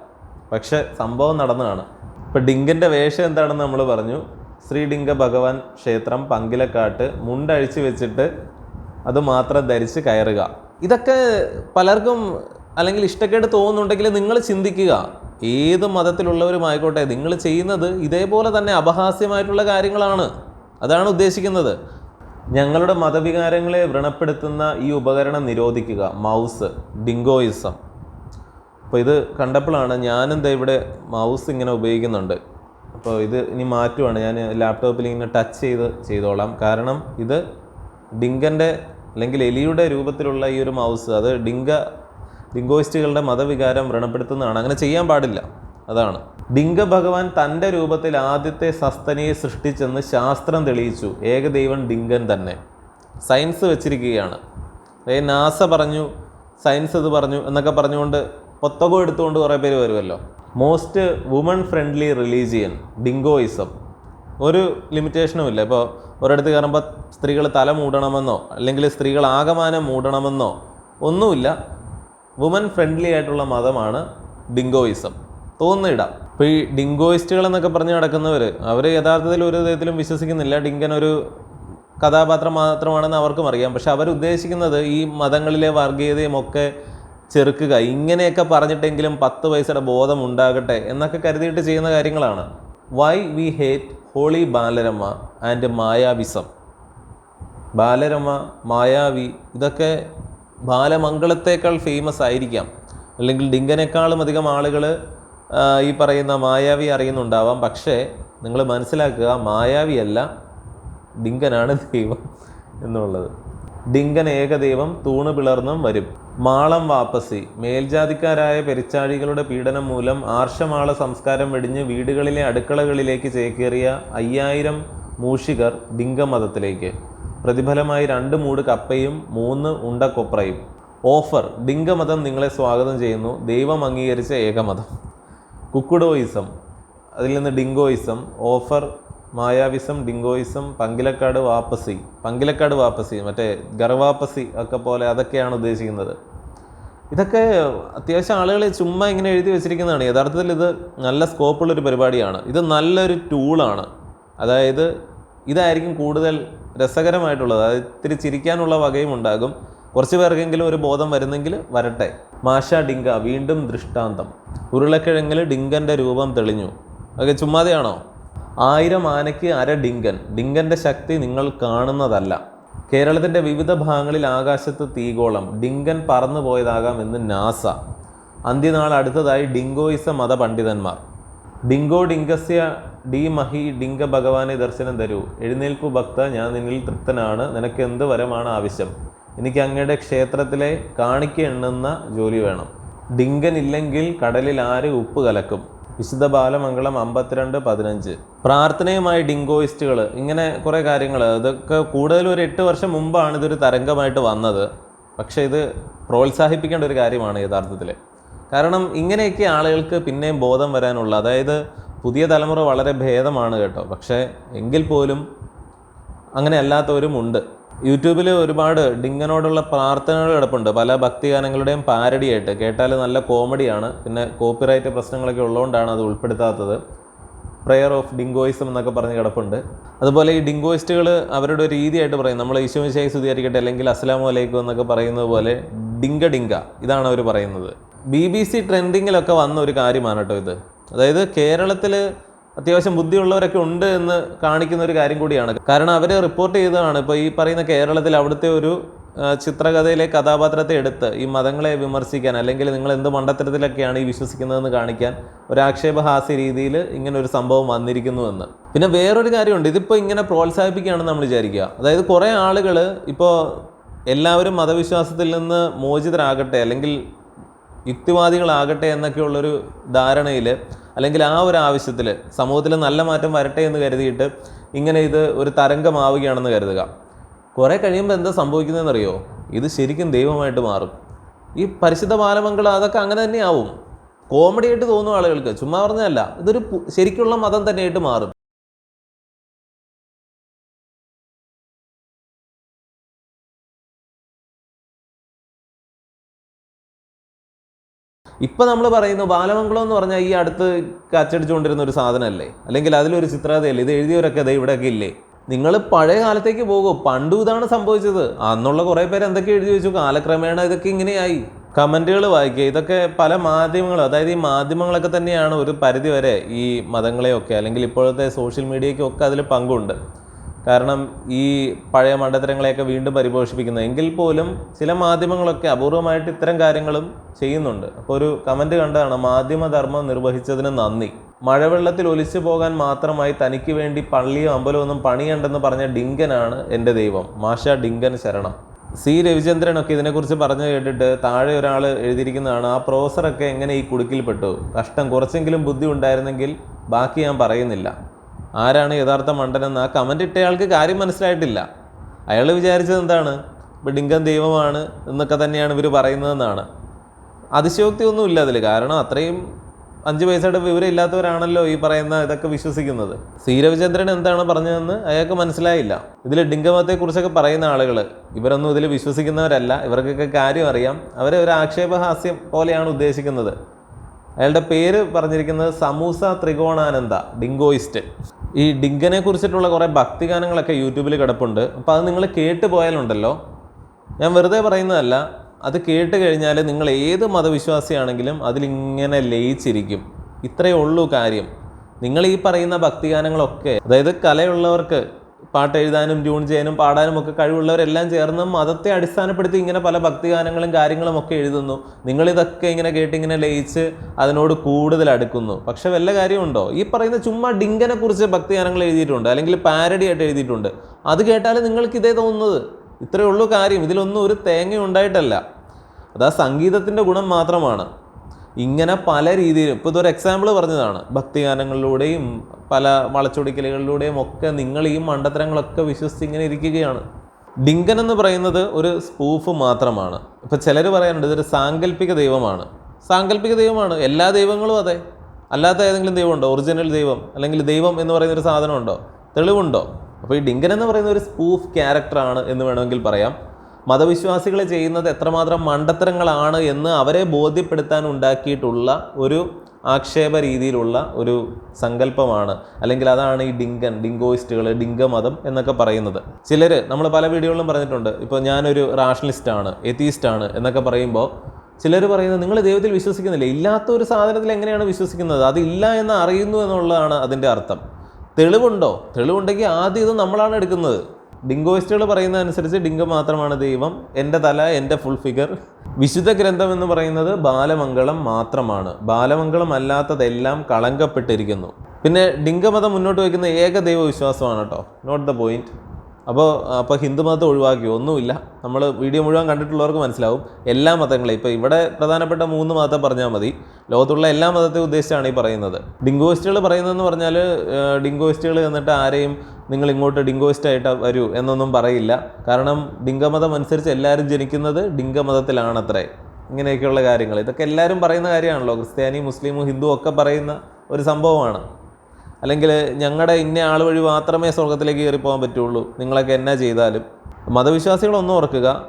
പക്ഷെ സംഭവം നടന്നതാണ്. ഇപ്പം ഡിങ്കന്റെ വേഷം എന്താണെന്ന് നമ്മൾ പറഞ്ഞു. ശ്രീ ഡിങ്ക ഭഗവാൻ ക്ഷേത്രം പങ്കിലക്കാട്ട് മുണ്ടഴിച്ചു വെച്ചിട്ട് അത് മാത്രം ധരിച്ച് കയറുക. ഇതൊക്കെ പലർക്കും അല്ലെങ്കിൽ ഇഷ്ടക്കേട് തോന്നുന്നുണ്ടെങ്കിൽ നിങ്ങൾ ചിന്തിക്കുക. ഏത് മതത്തിലുള്ളവരുമായിക്കോട്ടെ നിങ്ങൾ ചെയ്യുന്നത് ഇതേപോലെ തന്നെ അപഹാസ്യമായിട്ടുള്ള കാര്യങ്ങളാണ്. അതാണ് ഉദ്ദേശിക്കുന്നത്. ഞങ്ങളുടെ മതവികാരങ്ങളെ വ്രണപ്പെടുത്തുന്ന ഈ ഉപകരണം നിരോധിക്കുക. മൗസ് ഡിങ്കോയിസം അപ്പോൾ ഇത് കണ്ടപ്പോഴാണ് ഞാനെന്താ ഇവിടെ മൗസ് ഇങ്ങനെ ഉപയോഗിക്കുന്നുണ്ട്. അപ്പോൾ ഇത് ഇനി മാറ്റുവാണ്. ഞാൻ ലാപ്ടോപ്പിൽ ഇങ്ങനെ ടച്ച് ചെയ്ത് ചെയ്തോളാം. കാരണം ഇത് ഡിങ്കന്റെ അല്ലെങ്കിൽ എലിയുടെ രൂപത്തിലുള്ള ഈ ഒരു മൗസ് അത് ഡിങ്ക ഡിങ്കോയിസ്റ്റുകളുടെ മതവികാരം വ്രണപ്പെടുത്തുന്നതാണ്. അങ്ങനെ ചെയ്യാൻ പാടില്ല. അതാണ്. ഡിങ്ക ഭഗവാൻ തന്റെ രൂപത്തിൽ ആദ്യത്തെ സസ്തനിയെ സൃഷ്ടിച്ചെന്ന് ശാസ്ത്രം തെളിയിച്ചു. ഏകദൈവൻ ഡിങ്കൻ തന്നെ. സയൻസ് വെച്ചിരിക്കുകയാണ്. അതായത് നാസ പറഞ്ഞു സയൻസ് ഇത് പറഞ്ഞു എന്നൊക്കെ പറഞ്ഞുകൊണ്ട് പൊത്തകോ എടുത്തുകൊണ്ട് കുറേ പേര് വരുമല്ലോ. Most woman friendly religion Dingoism ഒരു ലിമിറ്റേഷനും ഇല്ല. ഇപ്പോൾ ഒരിടത്ത് കയറുമ്പോൾ സ്ത്രീകൾ തല മൂടണമെന്നോ അല്ലെങ്കിൽ സ്ത്രീകൾ ആകമാനം മൂടണമെന്നോ ഒന്നുമില്ല. വുമൻ ഫ്രണ്ട്ലി ആയിട്ടുള്ള മതമാണ് ഡിങ്കോയിസം തോന്നിയിടാം ഇപ്പോൾ ഈ ഡിങ്കോയിസ്റ്റുകൾ എന്നൊക്കെ പറഞ്ഞ് നടക്കുന്നവർ അവർ യഥാർത്ഥത്തിൽ ഒരു വിധത്തിലും വിശ്വസിക്കുന്നില്ല. ഡിങ്കൻ ഒരു കഥാപാത്രം മാത്രമാണെന്ന് അവർക്കും അറിയാം. പക്ഷെ അവരുദ്ദേശിക്കുന്നത് ഈ മതങ്ങളിലെ വർഗീയതയും ഒക്കെ ചെറുക്കുക. ഇങ്ങനെയൊക്കെ പറഞ്ഞിട്ടെങ്കിലും പത്ത് പൈസയുടെ ബോധം ഉണ്ടാകട്ടെ എന്നൊക്കെ കരുതിയിട്ട് ചെയ്യുന്ന കാര്യങ്ങളാണ്. Why we hate holy Balarama and Mayavism Balarama Mayavi ഇതൊക്കെ ബാലമംഗളത്തേക്കാൾ ഫേമസ് ആയിരിക്കാം. അല്ലെങ്കിൽ ഡിങ്കനേക്കാളും അധികം ആളുകൾ ഈ പറയുന്ന മായാവി അറിയുന്നുണ്ടാവാം. പക്ഷേ നിങ്ങൾ മനസ്സിലാക്കുക മായാവിയല്ല ഡിങ്കനാണ് ദൈവം എന്നുള്ളത്. ഡിങ്കൻ ഏകദൈവം തൂണ് പിളർന്നും വരും. മാളം വാപ്പസി മേൽജാതിക്കാരായ പെരിച്ചാഴികളുടെ പീഡനം മൂലം ആർഷമാള സംസ്കാരം വെടിഞ്ഞ് വീടുകളിലെ അടുക്കളകളിലേക്ക് ചേക്കേറിയ അയ്യായിരം മൂഷികർ ഡിങ്കമതത്തിലേക്ക്. പ്രതിഫലമായി രണ്ട് മൂട് കപ്പയും മൂന്ന് ഉണ്ട കൊപ്രയും. ഓഫർ ഡിംഗമതം നിങ്ങളെ സ്വാഗതം ചെയ്യുന്നു. ദൈവം അംഗീകരിച്ച ഏകമതം. കുക്കുഡോയിസം അതിൽ നിന്ന് ഡിങ്കോയിസം ഓഫർ മായാവിസം ഡിങ്കോയിസം പങ്കിലക്കാട് വാപ്പസി. പങ്കിലക്കാട് വാപ്പസി മറ്റേ ഗർവാപ്പസി ഒക്കെ പോലെ അതൊക്കെയാണ് ഉദ്ദേശിക്കുന്നത്. ഇതൊക്കെ അത്യാവശ്യം ആളുകൾ ചുമ്മാ ഇങ്ങനെ എഴുതി വെച്ചിരിക്കുന്നതാണ്. യഥാർത്ഥത്തിൽ ഇത് നല്ല സ്കോപ്പുള്ളൊരു പരിപാടിയാണ്. ഇത് നല്ലൊരു ടൂളാണ് അതായത് ഇതായിരിക്കും കൂടുതൽ രസകരമായിട്ടുള്ളത്. അതായത് ഇത്തിരി ചിരിക്കാനുള്ള വകയും ഉണ്ടാകും. കുറച്ച് പേർക്കെങ്കിലും ഒരു ബോധം വരുന്നെങ്കിൽ വരട്ടെ. മാഷ ഡിങ്ക വീണ്ടും ദൃഷ്ടാന്തം. ഉരുളക്കിഴങ്ങിൽ ഡിങ്കന്റെ രൂപം തെളിഞ്ഞു. ഓക്കെ ചുമ്മാതെയാണോ? ആയിരം ആനയ്ക്ക് അര ഡിങ്കൻ. ഡിങ്കന്റെ ശക്തി നിങ്ങൾ കാണുന്നതല്ല. കേരളത്തിന്റെ വിവിധ ഭാഗങ്ങളിൽ ആകാശത്ത് തീഗോളം ഡിങ്കൻ പറന്നു പോയതാകാം എന്ന് നാസ. അന്ത്യനാൾ അടുത്തതായി ഡിങ്കോയിസ മത പണ്ഡിതന്മാർ ഡിങ്കോ ഡിങ്കസ്യ ഡി മഹി ഡിങ്ക ഭഗവാനെ ദർശനം തരൂ. എഴുന്നേൽപ്പ് ഭക്ത ഞാൻ നിന്നിൽ തൃപ്തനാണ്. നിനക്ക് എന്ത് വരമാണ് ആവശ്യം? എനിക്ക് അങ്ങയുടെ ക്ഷേത്രത്തിലെ കാണിക്ക എണ്ണുന്ന ജോലി വേണം. ഡിങ്കൻ ഇല്ലെങ്കിൽ കടലിൽ ആര് ഉപ്പ് കലക്കും? വിശുദ്ധ ബാലമംഗളം അമ്പത്തിരണ്ട് പതിനഞ്ച്. പ്രാർത്ഥനയുമായി ഡിങ്കോയിസ്റ്റുകൾ ഇങ്ങനെ കുറേ കാര്യങ്ങൾ. ഇതൊക്കെ കൂടുതലും ഒരു എട്ട് വർഷം മുമ്പാണ് ഇതൊരു തരംഗമായിട്ട് വന്നത്. പക്ഷേ ഇത് പ്രോത്സാഹിപ്പിക്കേണ്ട ഒരു കാര്യമാണ് യഥാർത്ഥത്തിൽ കാരണം ഇങ്ങനെയൊക്കെ ആളുകൾക്ക് പിന്നെയും ബോധം വരാനുള്ള അതായത് പുതിയ തലമുറ വളരെ ഭേദമാണ് കേട്ടോ. പക്ഷേ എങ്കിൽ പോലും അങ്ങനെ അല്ലാത്തവരും ഉണ്ട്. യൂട്യൂബിൽ ഒരുപാട് ഡിങ്ങനോടുള്ള പ്രാർത്ഥനകൾ കിടപ്പുണ്ട്. പല ഭക്തിഗാനങ്ങളുടെയും പാരഡിയായിട്ട് കേട്ടാൽ നല്ല കോമഡിയാണ്. പിന്നെ കോപ്പിറൈറ്റ് പ്രശ്നങ്ങളൊക്കെ ഉള്ളതുകൊണ്ടാണ് അത് ഉൾപ്പെടുത്താത്തത്. പ്രെയർ ഓഫ് ഡിങ്കോയിസം എന്നൊക്കെ പറഞ്ഞ് കിടപ്പുണ്ട്. അതുപോലെ ഈ ഡിങ്കോയിസ്റ്റുകൾ അവരുടെ ഒരു രീതിയായിട്ട് പറയും. നമ്മൾ ഈശോമിശായി സ്തുതിയായിരിക്കട്ടെ അല്ലെങ്കിൽ അസ്ലാമു അലൈക്കും എന്നൊക്കെ പറയുന്നത് പോലെ ഡിങ്ക ഡിങ്ക ഇതാണ് അവർ പറയുന്നത്. ബി ബി സി ട്രെൻഡിങ്ങിലൊക്കെ വന്ന ഒരു കാര്യമാണ് കേട്ടോ ഇത്. അതായത് കേരളത്തിൽ അത്യാവശ്യം ബുദ്ധിയുള്ളവരൊക്കെ ഉണ്ട് എന്ന് കാണിക്കുന്ന ഒരു കാര്യം കൂടിയാണ്. കാരണം അവർ റിപ്പോർട്ട് ചെയ്തതാണ് ഇപ്പോൾ ഈ പറയുന്ന കേരളത്തിൽ അവിടുത്തെ ഒരു ചിത്രകഥയിലെ കഥാപാത്രത്തെ എടുത്ത് ഈ മതങ്ങളെ വിമർശിക്കാൻ അല്ലെങ്കിൽ നിങ്ങൾ എന്ത് മണ്ടത്തരത്തിലൊക്കെയാണ് ഈ വിശ്വസിക്കുന്നതെന്ന് കാണിക്കാൻ ഒരു ആക്ഷേപഹാസ്യ രീതിയിൽ ഇങ്ങനെ ഒരു സംഭവം വന്നിരിക്കുന്നു എന്ന്. പിന്നെ വേറൊരു കാര്യമുണ്ട്. ഇതിപ്പോൾ ഇങ്ങനെ പ്രോത്സാഹിപ്പിക്കുകയാണെന്ന് നമ്മൾ വിചാരിക്കുക. അതായത് കുറേ ആളുകൾ ഇപ്പോൾ എല്ലാവരും മതവിശ്വാസത്തിൽ നിന്ന് മോചിതരാകട്ടെ അല്ലെങ്കിൽ യുക്തിവാദികളാകട്ടെ എന്നൊക്കെയുള്ളൊരു ധാരണയിൽ അല്ലെങ്കിൽ ആ ഒരു ആവശ്യത്തിൽ സമൂഹത്തിൽ നല്ല മാറ്റം വരട്ടെ എന്ന് കരുതിയിട്ട് ഇങ്ങനെ ഇത് ഒരു തരംഗമാവുകയാണെന്ന് കരുതുക. കുറേ കഴിയുമ്പോൾ എന്താ സംഭവിക്കുന്നതെന്നറിയോ? ഇത് ശരിക്കും ദൈവമായിട്ട് മാറും. ഈ പരിശുദ്ധ ബാലമംഗളം അതൊക്കെ അങ്ങനെ തന്നെയാവും. കോമഡി ആയിട്ട് തോന്നും ആളുകൾക്ക്. ചുമ്മാ പറഞ്ഞതല്ല. ഇതൊരു ശരിക്കുള്ള മതം തന്നെയായിട്ട് മാറും. ഇപ്പം നമ്മൾ പറയുന്നു ബാലമംഗളം എന്ന് പറഞ്ഞാൽ ഈ അടുത്ത് കച്ചടിച്ചുകൊണ്ടിരുന്ന ഒരു സാധനമല്ലേ? അല്ലെങ്കിൽ അതിലൊരു ചിത്രകഥയല്ലേ? ഇത് എഴുതിയവരൊക്കെ അതെ ഇവിടെയൊക്കെ ഇല്ലേ? നിങ്ങൾ പഴയ കാലത്തേക്ക് പോകും. പണ്ടും ഇതാണ് സംഭവിച്ചത്. അന്നുള്ള കുറേ പേര് എന്തൊക്കെ എഴുതി വെച്ചു? കാലക്രമേണ ഇതൊക്കെ ഇങ്ങനെയായി. കമന്റുകൾ വായിക്കുക. ഇതൊക്കെ പല മാധ്യമങ്ങൾ അതായത് ഈ മാധ്യമങ്ങളൊക്കെ തന്നെയാണ് ഒരു പരിധി വരെ ഈ മതങ്ങളെയൊക്കെ അല്ലെങ്കിൽ ഇപ്പോഴത്തെ സോഷ്യൽ മീഡിയയ്ക്കൊക്കെ അതിൽ പങ്കുണ്ട്. കാരണം ഈ പഴയ മണ്ഡത്തരങ്ങളെയൊക്കെ വീണ്ടും പരിപോഷിപ്പിക്കുന്നത് എങ്കിൽ പോലും ചില മാധ്യമങ്ങളൊക്കെ അപൂർവമായിട്ട് ഇത്തരം കാര്യങ്ങളും ചെയ്യുന്നുണ്ട്. അപ്പോൾ ഒരു കമന്റ് കണ്ടതാണ് മാധ്യമധർമ്മം നിർവഹിച്ചതിന് നന്ദി. മഴവെള്ളത്തിൽ ഒലിച്ചു പോകാൻ മാത്രമായി തനിക്ക് വേണ്ടി പള്ളിയോ അമ്പലവും ഒന്നും പണിയണ്ടെന്ന് പറഞ്ഞ ഡിങ്കനാണ് എന്റെ ദൈവം. മാഷ ഡിങ്കൻ ശരണം. സി. രവിചന്ദ്രനൊക്കെ ഇതിനെക്കുറിച്ച് പറഞ്ഞു കേട്ടിട്ട് താഴെ ഒരാൾ എഴുതിയിരിക്കുന്നതാണ് ആ പ്രൊഫസറൊക്കെ എങ്ങനെ ഈ കുടുക്കിൽപ്പെട്ടു കഷ്ടം. കുറച്ചെങ്കിലും ബുദ്ധി ഉണ്ടായിരുന്നെങ്കിൽ ബാക്കി ഞാൻ പറയുന്നില്ല. ആരാണ് യഥാർത്ഥ മണ്ടനെന്ന് ആ കമന്റ് ഇട്ടയാൾക്ക് കാര്യം മനസ്സിലായിട്ടില്ല. അയാൾ വിചാരിച്ചത് എന്താണ്? ഡിങ്കൻ ദൈവമാണ് എന്നൊക്കെ തന്നെയാണ് ഇവർ പറയുന്നതെന്നാണ് അതിശയോക്തി ഒന്നുമില്ല അതിൽ കാരണം അത്രയും അഞ്ച് പൈസയുടെ വിവരം ഇല്ലാത്തവരാണല്ലോ ഈ പറയുന്ന ഇതൊക്കെ വിശ്വസിക്കുന്നത്. സി രവിചന്ദ്രൻ എന്താണ് പറഞ്ഞതെന്ന് അയാൾക്ക് മനസ്സിലായില്ല. ഇതിൽ ഡിങ്കമത്തെക്കുറിച്ചൊക്കെ പറയുന്ന ആളുകൾ ഇവരൊന്നും ഇതിൽ വിശ്വസിക്കുന്നവരല്ല. ഇവർക്കൊക്കെ കാര്യം അറിയാം. അവരെ ഒരു ആക്ഷേപഹാസ്യം പോലെയാണ് ഉദ്ദേശിക്കുന്നത്. അയാളുടെ പേര് പറഞ്ഞിരിക്കുന്നത് സമൂസ ത്രികോണാനന്ദ ഡിങ്കോയിസ്റ്റ്. ഈ ഡിങ്കനെ കുറിച്ചിട്ടുള്ള കുറേ ഭക്തിഗാനങ്ങളൊക്കെ യൂട്യൂബിൽ കിടപ്പുണ്ട്. അപ്പോൾ അത് നിങ്ങൾ കേട്ട് പോയാലുണ്ടല്ലോ. ഞാൻ വെറുതെ പറയുന്നതല്ല. അത് കേട്ട് കഴിഞ്ഞാൽ നിങ്ങൾ ഏത് മതവിശ്വാസിയാണെങ്കിലും അതിലിങ്ങനെ ലയിച്ചിരിക്കും. ഇത്രയേ ഉള്ളൂ കാര്യം. നിങ്ങൾ ഈ പറയുന്ന ഭക്തിഗാനങ്ങളൊക്കെ അതായത് കലയുള്ളവർക്ക് പാട്ട് എഴുതാനും ട്യൂൺ ചെയ്യാനും പാടാനും ഒക്കെ കഴിവുള്ളവരെല്ലാം ചേർന്ന് മതത്തെ അടിസ്ഥാനപ്പെടുത്തി ഇങ്ങനെ പല ഭക്തിഗാനങ്ങളും കാര്യങ്ങളും ഒക്കെ എഴുതുന്നു. നിങ്ങളിതൊക്കെ ഇങ്ങനെ കേട്ട് ഇങ്ങനെ ലയിച്ച് അതിനോട് കൂടുതൽ അടുക്കുന്നു. പക്ഷെ വല്ല കാര്യമുണ്ടോ? ഈ പറയുന്ന ചുമ്മാ ഡിങ്കനെ കുറിച്ച് ഭക്തിഗാനങ്ങൾ എഴുതിയിട്ടുണ്ട് അല്ലെങ്കിൽ പാരഡി ആയിട്ട് എഴുതിയിട്ടുണ്ട്. അത് കേട്ടാൽ നിങ്ങൾക്ക് ഇതേ തോന്നുന്നത്. ഇത്രയേ ഉള്ളൂ കാര്യം. ഇതിലൊന്നും ഒരു തേങ്ങ ഉണ്ടായിട്ടല്ല. അത് ആ സംഗീതത്തിന്റെ ഗുണം മാത്രമാണ്. ഇങ്ങനെ പല രീതിയിലും ഇപ്പോൾ ഇതൊരു എക്സാമ്പിൾ പറഞ്ഞതാണ്. ഭക്തിഗാനങ്ങളിലൂടെയും പല വളച്ചൊടിക്കലുകളിലൂടെയും ഒക്കെ നിങ്ങൾ ഈ മണ്ടത്തരങ്ങളൊക്കെ വിശ്വസിച്ച് ഇങ്ങനെ ഇരിക്കുകയാണ്. ഡിങ്കൻ എന്ന് പറയുന്നത് ഒരു സ്പൂഫ് മാത്രമാണ്. ഇപ്പോൾ ചിലർ പറയാനുണ്ട് ഇതൊരു സാങ്കല്പിക ദൈവമാണ്. സാങ്കല്പിക ദൈവമാണ്. എല്ലാ ദൈവങ്ങളും അതെ. അല്ലാത്ത ഏതെങ്കിലും ദൈവമുണ്ടോ ഒറിജിനൽ ദൈവം അല്ലെങ്കിൽ ദൈവം എന്ന് പറയുന്ന ഒരു സാധനമുണ്ടോ തെളിവുണ്ടോ? അപ്പോൾ ഈ ഡിങ്കൻ എന്ന് പറയുന്ന ഒരു സ്പൂഫ് ക്യാരക്ടറാണ് എന്ന് വേണമെങ്കിൽ പറയാം. മതവിശ്വാസികൾ ചെയ്യുന്നത് എത്രമാത്രം മണ്ടത്തരങ്ങളാണ് എന്ന് അവരെ ബോധ്യപ്പെടുത്താൻ ഉണ്ടാക്കിയിട്ടുള്ള ഒരു ആക്ഷേപ രീതിയിലുള്ള ഒരു സങ്കല്പമാണ്. അല്ലെങ്കിൽ അതാണ് ഈ ഡിങ്കൻ ഡിങ്കോയിസ്റ്റുകൾ ഡിങ്കമതം എന്നൊക്കെ പറയുന്നത്. ചിലർ നമ്മൾ പല വീഡിയോകളിലും പറഞ്ഞിട്ടുണ്ട് ഇപ്പോൾ ഞാനൊരു റാഷണലിസ്റ്റാണ് എത്തീസ്റ്റാണ് എന്നൊക്കെ പറയുമ്പോൾ ചിലർ പറയുന്നത് നിങ്ങൾ ദൈവത്തിൽ വിശ്വസിക്കുന്നില്ല. ഇല്ലാത്ത ഒരു സാധനത്തിൽ എങ്ങനെയാണ് വിശ്വസിക്കുന്നത്? അതില്ല എന്ന് അറിയുന്നു എന്നുള്ളതാണ് അതിന്റെ അർത്ഥം. തെളിവുണ്ടോ? തെളിവുണ്ടെങ്കിൽ ആദ്യം ഇത് നമ്മളാണ് എടുക്കുന്നത്. ഡിങ്കോയിസ്റ്റുകൾ പറയുന്ന അനുസരിച്ച് ഡിങ്ക് മാത്രമാണ് ദൈവം. എന്റെ തല എന്റെ ഫുൾ ഫിഗർ വിശുദ്ധ ഗ്രന്ഥം എന്ന് പറയുന്നത് ബാലമംഗളം മാത്രമാണ്. ബാലമംഗളം അല്ലാത്തതെല്ലാം കളങ്കപ്പെട്ടിരിക്കുന്നു. പിന്നെ ഡിങ്കമതം മുന്നോട്ട് വയ്ക്കുന്ന ഏക ദൈവ വിശ്വാസമാണ് കേട്ടോ. നോട്ട് ദ പോയിന്റ് അപ്പോൾ അപ്പോൾ ഹിന്ദു മതത്തെ ഒഴിവാക്കി. ഒന്നുമില്ല. നമ്മൾ വീഡിയോ മുഴുവൻ കണ്ടിട്ടുള്ളവർക്ക് മനസ്സിലാവും. എല്ലാ മതങ്ങളെയും. ഇപ്പോൾ ഇവിടെ പ്രധാനപ്പെട്ട മൂന്ന് മതം പറഞ്ഞാൽ മതി. ലോകത്തുള്ള എല്ലാ മതത്തെ ഉദ്ദേശിച്ചാണ് ഈ പറയുന്നത്. ഡിങ്കോയിസ്റ്റുകൾ പറയുന്നതെന്ന് പറഞ്ഞാൽ ഡിങ്കോയിസ്റ്റുകൾ എന്നിട്ട് ആരെയും നിങ്ങൾ ഇങ്ങോട്ട് ഡിങ്കോയിസ്റ്റ് ആയിട്ട് വരൂ എന്നൊന്നും പറയില്ല. കാരണം ഡിങ്കമതം അനുസരിച്ച് എല്ലാവരും ജനിക്കുന്നത് ഡിങ്കമതത്തിലാണത്രേ ഇങ്ങനെയൊക്കെയുള്ള കാര്യങ്ങൾ. ഇതൊക്കെ എല്ലാവരും പറയുന്ന കാര്യമാണല്ലോ. ക്രിസ്ത്യാനി മുസ്ലിമും ഹിന്ദു ഒക്കെ പറയുന്ന ഒരു സംഭവമാണ്. അല്ലെങ്കിൽ ഞങ്ങളുടെ ഇന്ന ആൾ വഴി മാത്രമേ സ്വർഗത്തിലേക്ക് കയറി പോകാൻ പറ്റുള്ളൂ. നിങ്ങളൊക്കെ എന്നാ ചെയ്താലും. മതവിശ്വാസികളൊന്നും ഓർക്കുക.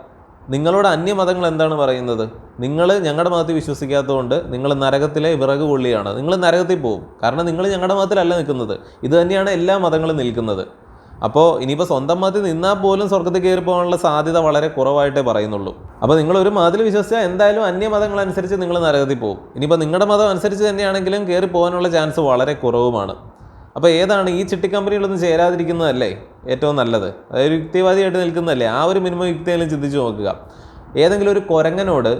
നിങ്ങളോട് അന്യമതങ്ങൾ എന്താണ് പറയുന്നത്? നിങ്ങൾ ഞങ്ങളുടെ മതത്തിൽ വിശ്വസിക്കാത്തതുകൊണ്ട് നിങ്ങൾ നരകത്തിലെ വിറക് കൊള്ളിയാണ്. നിങ്ങൾ നരകത്തിൽ പോകും കാരണം നിങ്ങൾ ഞങ്ങളുടെ മതത്തിലല്ല നിൽക്കുന്നത്. ഇത് തന്നെയാണ് എല്ലാ മതങ്ങളും നിൽക്കുന്നത്. അപ്പോൾ ഇനിയിപ്പോൾ സ്വന്തം മതത്തിൽ നിന്നാൽ പോലും സ്വർഗത്തിൽ കയറി പോകാനുള്ള സാധ്യത വളരെ കുറവായിട്ടേ പറയുന്നുള്ളൂ. അപ്പോൾ നിങ്ങൾ ഒരു മതത്തിൽ വിശ്വസിച്ചാൽ എന്തായാലും അന്യ മതങ്ങളനുസരിച്ച് നിങ്ങൾ നരകത്തിൽ പോകും ഇനിയിപ്പോൾ നിങ്ങളുടെ മതം അനുസരിച്ച് തന്നെയാണെങ്കിലും കയറി പോകാനുള്ള ചാൻസ് വളരെ കുറവുമാണ്. അപ്പോൾ ഏതാണ് ഈ ചിട്ടി കമ്പനികളൊന്നും ചേരാതിരിക്കുന്നതല്ലേ ഏറ്റവും നല്ലത്? അതായത് യുക്തിവാദിയായിട്ട് നിൽക്കുന്നതല്ലേ? ആ ഒരു മിനിമം യുക്തിയെങ്കിലും ചിന്തിച്ച് നോക്കുക. ഏതെങ്കിലും ഒരു കുരങ്ങനോട്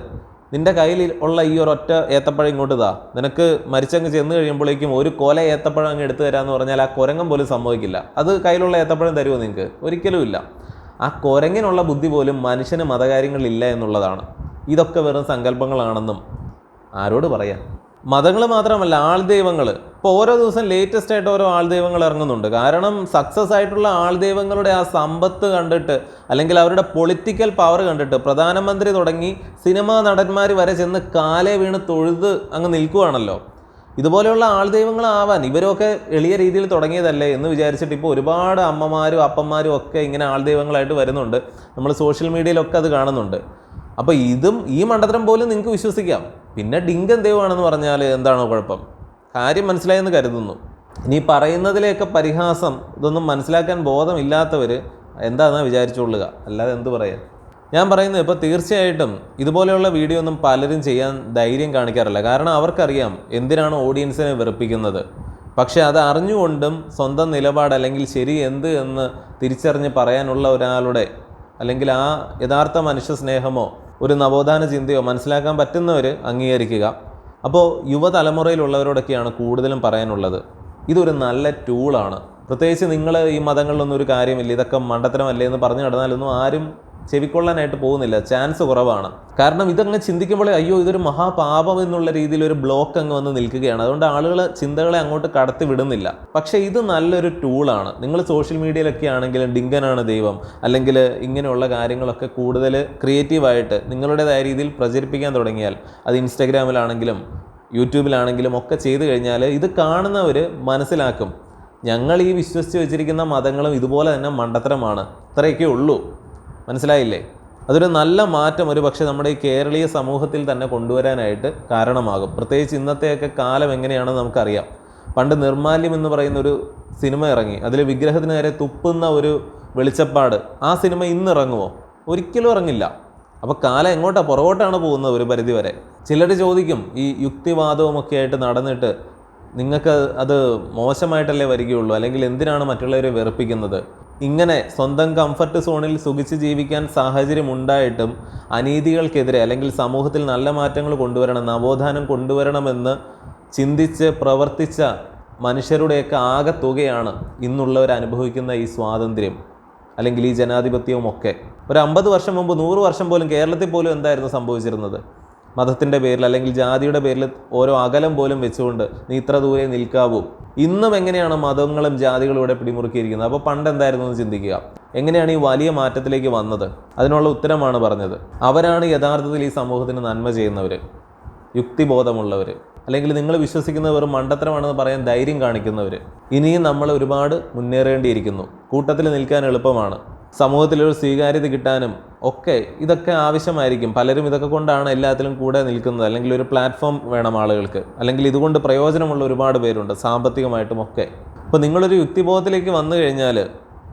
നിന്റെ കയ്യിൽ ഉള്ള ഈ ഒരു ഒറ്റ ഏത്തപ്പഴം ഇങ്ങോട്ട് താ നിനക്ക് മരിച്ചങ്ങ് ചെന്ന് കഴിയുമ്പോഴേക്കും ഒരു കൊല ഏത്തപ്പഴം അങ്ങ് എടുത്തു തരാമെന്ന് പറഞ്ഞാൽ ആ കുരങ്ങൻ പോലും സംഭവിക്കില്ല അത് കയ്യിലുള്ള ഏത്തപ്പഴം തരുമോ നിങ്ങൾക്ക് ഒരിക്കലുമില്ല ആ കുരങ്ങിനുള്ള ബുദ്ധി പോലും മനുഷ്യന് മതകാര്യങ്ങളില്ല എന്നുള്ളതാണ്. ഇതൊക്കെ വെറും സങ്കല്പങ്ങളാണെന്നും ആരോട് പറയാം? മതങ്ങൾ മാത്രമല്ല ആൾദൈവങ്ങൾ ഇപ്പോൾ ഓരോ ദിവസം ലേറ്റസ്റ്റ് ആയിട്ട് ഓരോ ആൾദൈവങ്ങൾ ഇറങ്ങുന്നുണ്ട്. കാരണം സക്സസ് ആയിട്ടുള്ള ആൾദൈവങ്ങളുടെ ആ സമ്പത്ത് കണ്ടിട്ട് അല്ലെങ്കിൽ അവരുടെ പൊളിറ്റിക്കൽ പവർ കണ്ടിട്ട് പ്രധാനമന്ത്രി തുടങ്ങി സിനിമാ നടന്മാർ വരെ ചെന്ന് കാലേ വീണ് തൊഴുത് അങ്ങ് നിൽക്കുവാണല്ലോ. ഇതുപോലെയുള്ള ആൾദൈവങ്ങളാവാൻ ഇവരൊക്കെ എളിയ രീതിയിൽ തുടങ്ങിയതല്ലേ എന്ന് വിചാരിച്ചിട്ട് ഇപ്പോൾ ഒരുപാട് അമ്മമാരും അപ്പന്മാരും ഒക്കെ ഇങ്ങനെ ആൾദൈവങ്ങളായിട്ട് വരുന്നുണ്ട്. നമ്മൾ സോഷ്യൽ മീഡിയയിലൊക്കെ അത് കാണുന്നുണ്ട്. അപ്പോൾ ഇതും ഈ മണ്ഡലം പോലും നിങ്ങൾക്ക് വിശ്വസിക്കാം. പിന്നെ ഡിങ്ക് ദൈവമാണെന്ന് പറഞ്ഞാൽ എന്താണോ കുഴപ്പം? കാര്യം മനസ്സിലായെന്ന് കരുതുന്നു. ഇനി പറയുന്നതിലെയൊക്കെ പരിഹാസം ഇതൊന്നും മനസ്സിലാക്കാൻ ബോധമില്ലാത്തവർ എന്താണെന്ന് വിചാരിച്ചുകൊള്ളുക അല്ലാതെ എന്ത് പറയാൻ? ഞാൻ പറയുന്നത് ഇപ്പോൾ തീർച്ചയായിട്ടും ഇതുപോലെയുള്ള വീഡിയോ ഒന്നും പലരും ചെയ്യാൻ ധൈര്യം കാണിക്കാറില്ല. കാരണം അവർക്കറിയാം എന്തിനാണ് ഓഡിയൻസിനെ വെറുപ്പിക്കുന്നത്. പക്ഷേ അത് അറിഞ്ഞുകൊണ്ടും സ്വന്തം നിലപാട് അല്ലെങ്കിൽ ശരി എന്ത് എന്ന് തിരിച്ചറിഞ്ഞ് പറയാനുള്ള ഒരാളുടെ അല്ലെങ്കിൽ ആ യഥാർത്ഥ മനുഷ്യ സ്നേഹമോ ഒരു നവോത്ഥാന ചിന്തയോ മനസ്സിലാക്കാൻ പറ്റുന്നവർ അംഗീകരിക്കുക. അപ്പോൾ യുവതലമുറയിലുള്ളവരോടൊക്കെയാണ് കൂടുതലും പറയാനുള്ളത്. ഇതൊരു നല്ല ടൂളാണ് പ്രത്യേകിച്ച് നിങ്ങൾ ഈ മതങ്ങളിലൊന്നും ഒരു കാര്യമില്ല. ഇതൊക്കെ മണ്ടത്തരമല്ലേ എന്ന് പറഞ്ഞു നടന്നാലൊന്നും ആരും ചെവിക്കൊള്ളാനായിട്ട് പോകുന്നില്ല. ചാൻസ് കുറവാണ്. കാരണം ഇതങ്ങ് ചിന്തിക്കുമ്പോഴേ അയ്യോ ഇതൊരു മഹാപാപം എന്നുള്ള രീതിയിൽ ഒരു ബ്ലോക്ക് അങ്ങ് വന്ന് നിൽക്കുകയാണ്. അതുകൊണ്ട് ആളുകൾ ചിന്തകളെ അങ്ങോട്ട് കടത്തി വിടുന്നില്ല. പക്ഷേ ഇത് നല്ലൊരു ടൂളാണ് നിങ്ങൾ സോഷ്യൽ മീഡിയയിലൊക്കെ ആണെങ്കിലും ഡിങ്കനാണ് ദൈവം. അല്ലെങ്കിൽ ഇങ്ങനെയുള്ള കാര്യങ്ങളൊക്കെ കൂടുതൽ ക്രിയേറ്റീവായിട്ട് നിങ്ങളുടേതായ രീതിയിൽ പ്രചരിപ്പിക്കാൻ തുടങ്ങിയാൽ അത് ഇൻസ്റ്റഗ്രാമിലാണെങ്കിലും യൂട്യൂബിലാണെങ്കിലും ഒക്കെ ചെയ്തു കഴിഞ്ഞാൽ ഇത് കാണുന്നവർ മനസ്സിലാക്കും. ഞങ്ങൾ ഈ വിശ്വസിച്ച് വെച്ചിരിക്കുന്ന മതങ്ങളും ഇതുപോലെ തന്നെ മണ്ടത്തരമാണ്. ഇത്രയൊക്കെ ഉള്ളൂ. മനസ്സിലായില്ലേ? അതൊരു നല്ല മാറ്റം ഒരു പക്ഷേ നമ്മുടെ ഈ കേരളീയ സമൂഹത്തിൽ തന്നെ കൊണ്ടുവരാനായിട്ട് കാരണമാകും. പ്രത്യേകിച്ച് ഇന്നത്തെയൊക്കെ കാലം എങ്ങനെയാണെന്ന് നമുക്കറിയാം. പണ്ട് നിർമാല്യം എന്ന് പറയുന്ന ഒരു സിനിമ ഇറങ്ങി. അതിൽ വിഗ്രഹത്തിന് നേരെ തുപ്പുന്ന ഒരു വെളിച്ചപ്പാട്. ആ സിനിമ ഇന്ന് ഇറങ്ങുമോ? ഒരിക്കലും ഇറങ്ങില്ല. അപ്പോൾ കാലം എങ്ങോട്ടാണ് പുറകോട്ടാണ് പോകുന്നത് ഒരു പരിധി വരെ ചിലർ ചോദിക്കും ഈ യുക്തിവാദവും ഒക്കെ ആയിട്ട് നടന്നിട്ട് നിങ്ങൾക്ക് അത് മോശമായിട്ടല്ലേ വരികയുള്ളൂ? അല്ലെങ്കിൽ എന്തിനാണ് മറ്റുള്ളവരെ വെറുപ്പിക്കുന്നത്? ഇങ്ങനെ സ്വന്തം കംഫർട്ട് സോണിൽ സുഖിച്ച് ജീവിക്കാൻ സാഹചര്യം ഉണ്ടായിട്ടും അനീതികൾക്കെതിരെ അല്ലെങ്കിൽ സമൂഹത്തിൽ നല്ല മാറ്റങ്ങൾ കൊണ്ടുവരണം നവോത്ഥാനം കൊണ്ടുവരണമെന്ന് ചിന്തിച്ച് പ്രവർത്തിച്ച മനുഷ്യരുടെയൊക്കെ ആകെ തുകയാണ് ഇന്നുള്ളവർ അനുഭവിക്കുന്ന ഈ സ്വാതന്ത്ര്യം അല്ലെങ്കിൽ ഈ ജനാധിപത്യവും ഒക്കെ. ഒരു അമ്പത് വർഷം മുമ്പ് നൂറ് വർഷം പോലും കേരളത്തിൽ പോലും എന്തായിരുന്നു സംഭവിച്ചിരുന്നത്? മതത്തിന്റെ പേരിൽ അല്ലെങ്കിൽ ജാതിയുടെ പേരിൽ ഓരോ അകലം പോലും വെച്ചുകൊണ്ട് നീ ഇത്ര ദൂരെ നിൽക്കാവൂ. ഇന്നും എങ്ങനെയാണ് മതങ്ങളും ജാതികളും ഇവിടെ പിടിമുറുക്കിയിരിക്കുന്നത്? അപ്പോൾ പണ്ട് എന്തായിരുന്നു എന്ന് ചിന്തിക്കുക. എങ്ങനെയാണ് ഈ വലിയ മാറ്റത്തിലേക്ക് വന്നത്? അതിനുള്ള ഉത്തരമാണ് പറഞ്ഞത്. അവരാണ് യഥാർത്ഥത്തിൽ ഈ സമൂഹത്തിന് നന്മ ചെയ്യുന്നവർ യുക്തിബോധമുള്ളവർ അല്ലെങ്കിൽ നിങ്ങൾ വിശ്വസിക്കുന്ന വെറും മണ്ടത്തരമാണെന്ന് പറയാൻ ധൈര്യം കാണിക്കുന്നവർ ഇനിയും നമ്മൾ ഒരുപാട് മുന്നേറേണ്ടിയിരിക്കുന്നു. കൂട്ടത്തിൽ നിൽക്കാൻ എളുപ്പമാണ്. സമൂഹത്തിലൊരു സ്വീകാര്യത കിട്ടാനും ഒക്കെ ഇതൊക്കെ ആവശ്യമായിരിക്കും. പലരും ഇതൊക്കെ കൊണ്ടാണ് എല്ലാത്തിലും കൂടെ നിൽക്കുന്നത്. അല്ലെങ്കിൽ ഒരു പ്ലാറ്റ്ഫോം വേണം ആളുകൾക്ക്. അല്ലെങ്കിൽ ഇതുകൊണ്ട് പ്രയോജനമുള്ള ഒരുപാട് പേരുണ്ട് സാമ്പത്തികമായിട്ടും ഒക്കെ. അപ്പോൾ നിങ്ങളൊരു യുക്തിബോധത്തിലേക്ക് വന്നു കഴിഞ്ഞാൽ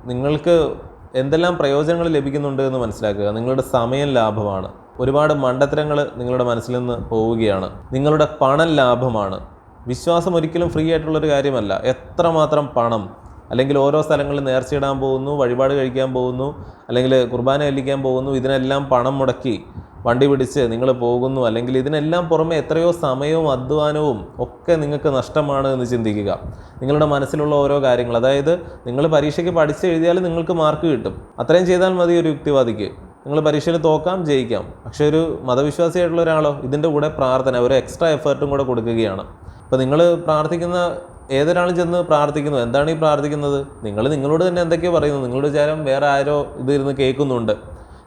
നിങ്ങൾക്ക് എന്തെല്ലാം പ്രയോജനങ്ങൾ ലഭിക്കുന്നുണ്ട് എന്ന് മനസ്സിലാക്കുക. നിങ്ങളുടെ സമയം ലാഭമാണ്. ഒരുപാട് മണ്ടത്തരങ്ങൾ നിങ്ങളുടെ മനസ്സിൽ നിന്ന് പോവുകയാണ്. നിങ്ങളുടെ പണം ലാഭമാണ്. വിശ്വാസം ഒരിക്കലും ഫ്രീ ആയിട്ടുള്ളൊരു കാര്യമല്ല. എത്രമാത്രം പണം അല്ലെങ്കിൽ ഓരോ സ്ഥലങ്ങളിൽ നേർച്ചയിടാൻ പോകുന്നു വഴിപാട് കഴിക്കാൻ പോകുന്നു അല്ലെങ്കിൽ കുർബാന ചൊല്ലിക്കാൻ പോകുന്നു ഇതിനെല്ലാം പണം മുടക്കി വണ്ടി പിടിച്ച് നിങ്ങൾ പോകുന്നു അല്ലെങ്കിൽ ഇതിനെല്ലാം പുറമെ എത്രയോ സമയവും അധ്വാനവും ഒക്കെ നിങ്ങൾക്ക് നഷ്ടമാണ് എന്ന് ചിന്തിക്കുക. നിങ്ങളുടെ മനസ്സിലുള്ള ഓരോ കാര്യങ്ങൾ അതായത് നിങ്ങൾ പരീക്ഷയ്ക്ക് പഠിച്ച് എഴുതിയാൽ നിങ്ങൾക്ക് മാർക്ക് കിട്ടും. അത്രയും ചെയ്താൽ മതി ഒരു യുക്തിവാദിക്ക്. നിങ്ങൾ പരീക്ഷയിൽ തോക്കാം ജയിക്കാം. പക്ഷേ ഒരു മതവിശ്വാസിയായിട്ടുള്ള ഒരാളോ ഇതിന്റെ കൂടെ പ്രാർത്ഥന ഒരു എക്സ്ട്രാ എഫേർട്ടും കൂടെ കൊടുക്കുകയാണ്. അപ്പോൾ നിങ്ങൾ പ്രാർത്ഥിക്കുന്ന ഏതൊരാളും ചെന്ന് പ്രാർത്ഥിക്കുന്നു? എന്താണ് ഈ പ്രാർത്ഥിക്കുന്നത്? നിങ്ങൾ നിങ്ങളോട് തന്നെ എന്തൊക്കെയോ പറയുന്നു. നിങ്ങളുടെ വിചാരം വേറെ ആരോ ഇതിരുന്ന് കേൾക്കുന്നുണ്ട്.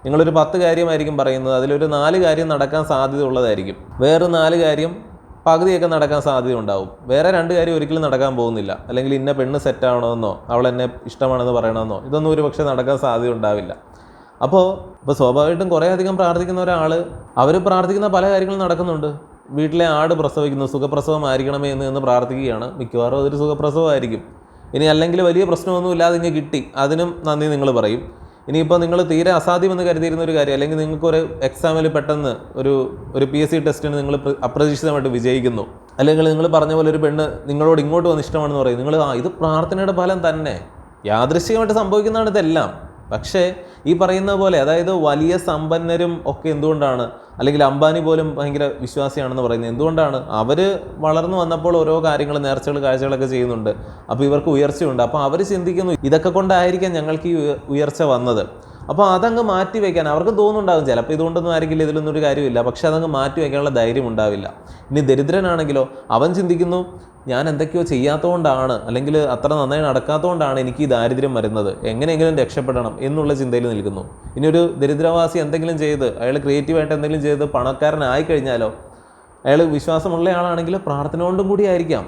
നിങ്ങളൊരു പത്ത് കാര്യമായിരിക്കും പറയുന്നത്. അതിലൊരു നാല് കാര്യം നടക്കാൻ സാധ്യത ഉള്ളതായിരിക്കും വേറെ നാല് കാര്യം പകുതിയൊക്കെ നടക്കാൻ സാധ്യത ഉണ്ടാവും വേറെ രണ്ട് കാര്യം ഒരിക്കലും നടക്കാൻ പോകുന്നില്ല. അല്ലെങ്കിൽ ഇന്ന പെണ്ണ് സെറ്റ് ആവണമെന്നോ അവൾ എന്നെ ഇഷ്ടമാണെന്ന് പറയണമെന്നോ ഇതൊന്നും ഒരു പക്ഷേ നടക്കാൻ സാധ്യത ഉണ്ടാവില്ല അപ്പോൾ ഇപ്പോൾ സ്വാഭാവികമായിട്ടും കുറേ അധികം പ്രാർത്ഥിക്കുന്ന ഒരാൾ അവർ പ്രാർത്ഥിക്കുന്ന പല കാര്യങ്ങളും നടക്കുന്നുണ്ട്. വീട്ടിലെ ആട് പ്രസവിക്കുന്നു സുഖപ്രസവമായിരിക്കണമേ എന്ന് എന്ന് പ്രാർത്ഥിക്കുകയാണ്. മിക്കവാറും അതൊരു സുഖപ്രസവമായിരിക്കും. ഇനി അല്ലെങ്കിൽ വലിയ പ്രശ്നമൊന്നും ഇല്ലാതെ ഇങ്ങനെ കിട്ടി. അതിനും നന്ദി നിങ്ങൾ പറയും. ഇനിയിപ്പോൾ നിങ്ങൾ തീരെ അസാധ്യമെന്ന് കരുതിയിരുന്ന ഒരു കാര്യം അല്ലെങ്കിൽ നിങ്ങൾക്ക് ഒരു എക്സാമിൽ പെട്ടെന്ന് ഒരു ഒരു പി എസ് സി ടെസ്റ്റിന് നിങ്ങൾ പ്ര- അപ്രതീക്ഷിതമായിട്ട് വിജയിക്കുന്നു. അല്ലെങ്കിൽ നിങ്ങൾ പറഞ്ഞ പോലെ ഒരു പെണ്ണ് നിങ്ങളോട് ഇങ്ങോട്ട് വന്ന് ഇഷ്ടമാണെന്ന് പറയും. നിങ്ങൾ ആ ഇത് പ്രാർത്ഥനയുടെ ഫലം തന്നെ. യാദൃശ്ചികമായിട്ട് സംഭവിക്കുന്നതാണ് ഇതെല്ലാം. പക്ഷേ ഈ പറയുന്ന പോലെ അതായത് വലിയ സമ്പന്നരും ഒക്കെ എന്തുകൊണ്ടാണ് അല്ലെങ്കിൽ അംബാനി പോലും ഭയങ്കര വിശ്വാസിയാണെന്ന് പറയുന്നത് എന്തുകൊണ്ടാണ് അവർ വളർന്നു വന്നപ്പോൾ ഓരോ കാര്യങ്ങൾ നേർച്ചകൾ കാഴ്ചകളൊക്കെ ചെയ്യുന്നുണ്ട്. അപ്പോൾ ഇവർക്ക് ഉയർച്ചയുണ്ട്. അപ്പോൾ അവർ ചിന്തിക്കുന്നു ഇതൊക്കെ കൊണ്ടായിരിക്കാം ഞങ്ങൾക്ക് ഈ ഉയർച്ച വന്നത്. അപ്പോൾ അതങ്ങ് മാറ്റി വയ്ക്കാൻ അവർക്ക് തോന്നുന്നുണ്ടാകും. ചിലപ്പോൾ ഇതുകൊണ്ടൊന്നും ആയിരിക്കില്ല ഇതിലൊന്നും ഒരു കാര്യമില്ല. പക്ഷേ അതങ്ങ് മാറ്റി വയ്ക്കാനുള്ള ധൈര്യം ഉണ്ടാവില്ല. ഇനി ദരിദ്രനാണെങ്കിലോ അവൻ ചിന്തിക്കുന്നു ഞാൻ എന്തൊക്കെയോ ചെയ്യാത്തതുകൊണ്ടാണ് അല്ലെങ്കിൽ അത്ര നന്നായി നടക്കാത്തതുകൊണ്ടാണ് എനിക്ക് ഈ ദാരിദ്ര്യം വരുന്നത്. എങ്ങനെയെങ്കിലും രക്ഷപ്പെടണം എന്നുള്ള ചിന്തയിൽ നിൽക്കുന്നു. ഇനി ഒരു ദരിദ്രവാസി എന്തെങ്കിലും ചെയ്ത് അയാൾ ക്രിയേറ്റീവായിട്ട് എന്തെങ്കിലും ചെയ്ത് പണക്കാരനായി കഴിഞ്ഞാലോ അയാൾ വിശ്വാസമുള്ളയാളാണെങ്കിൽ പ്രാർത്ഥന കൊണ്ടും കൂടി ആയിരിക്കാം.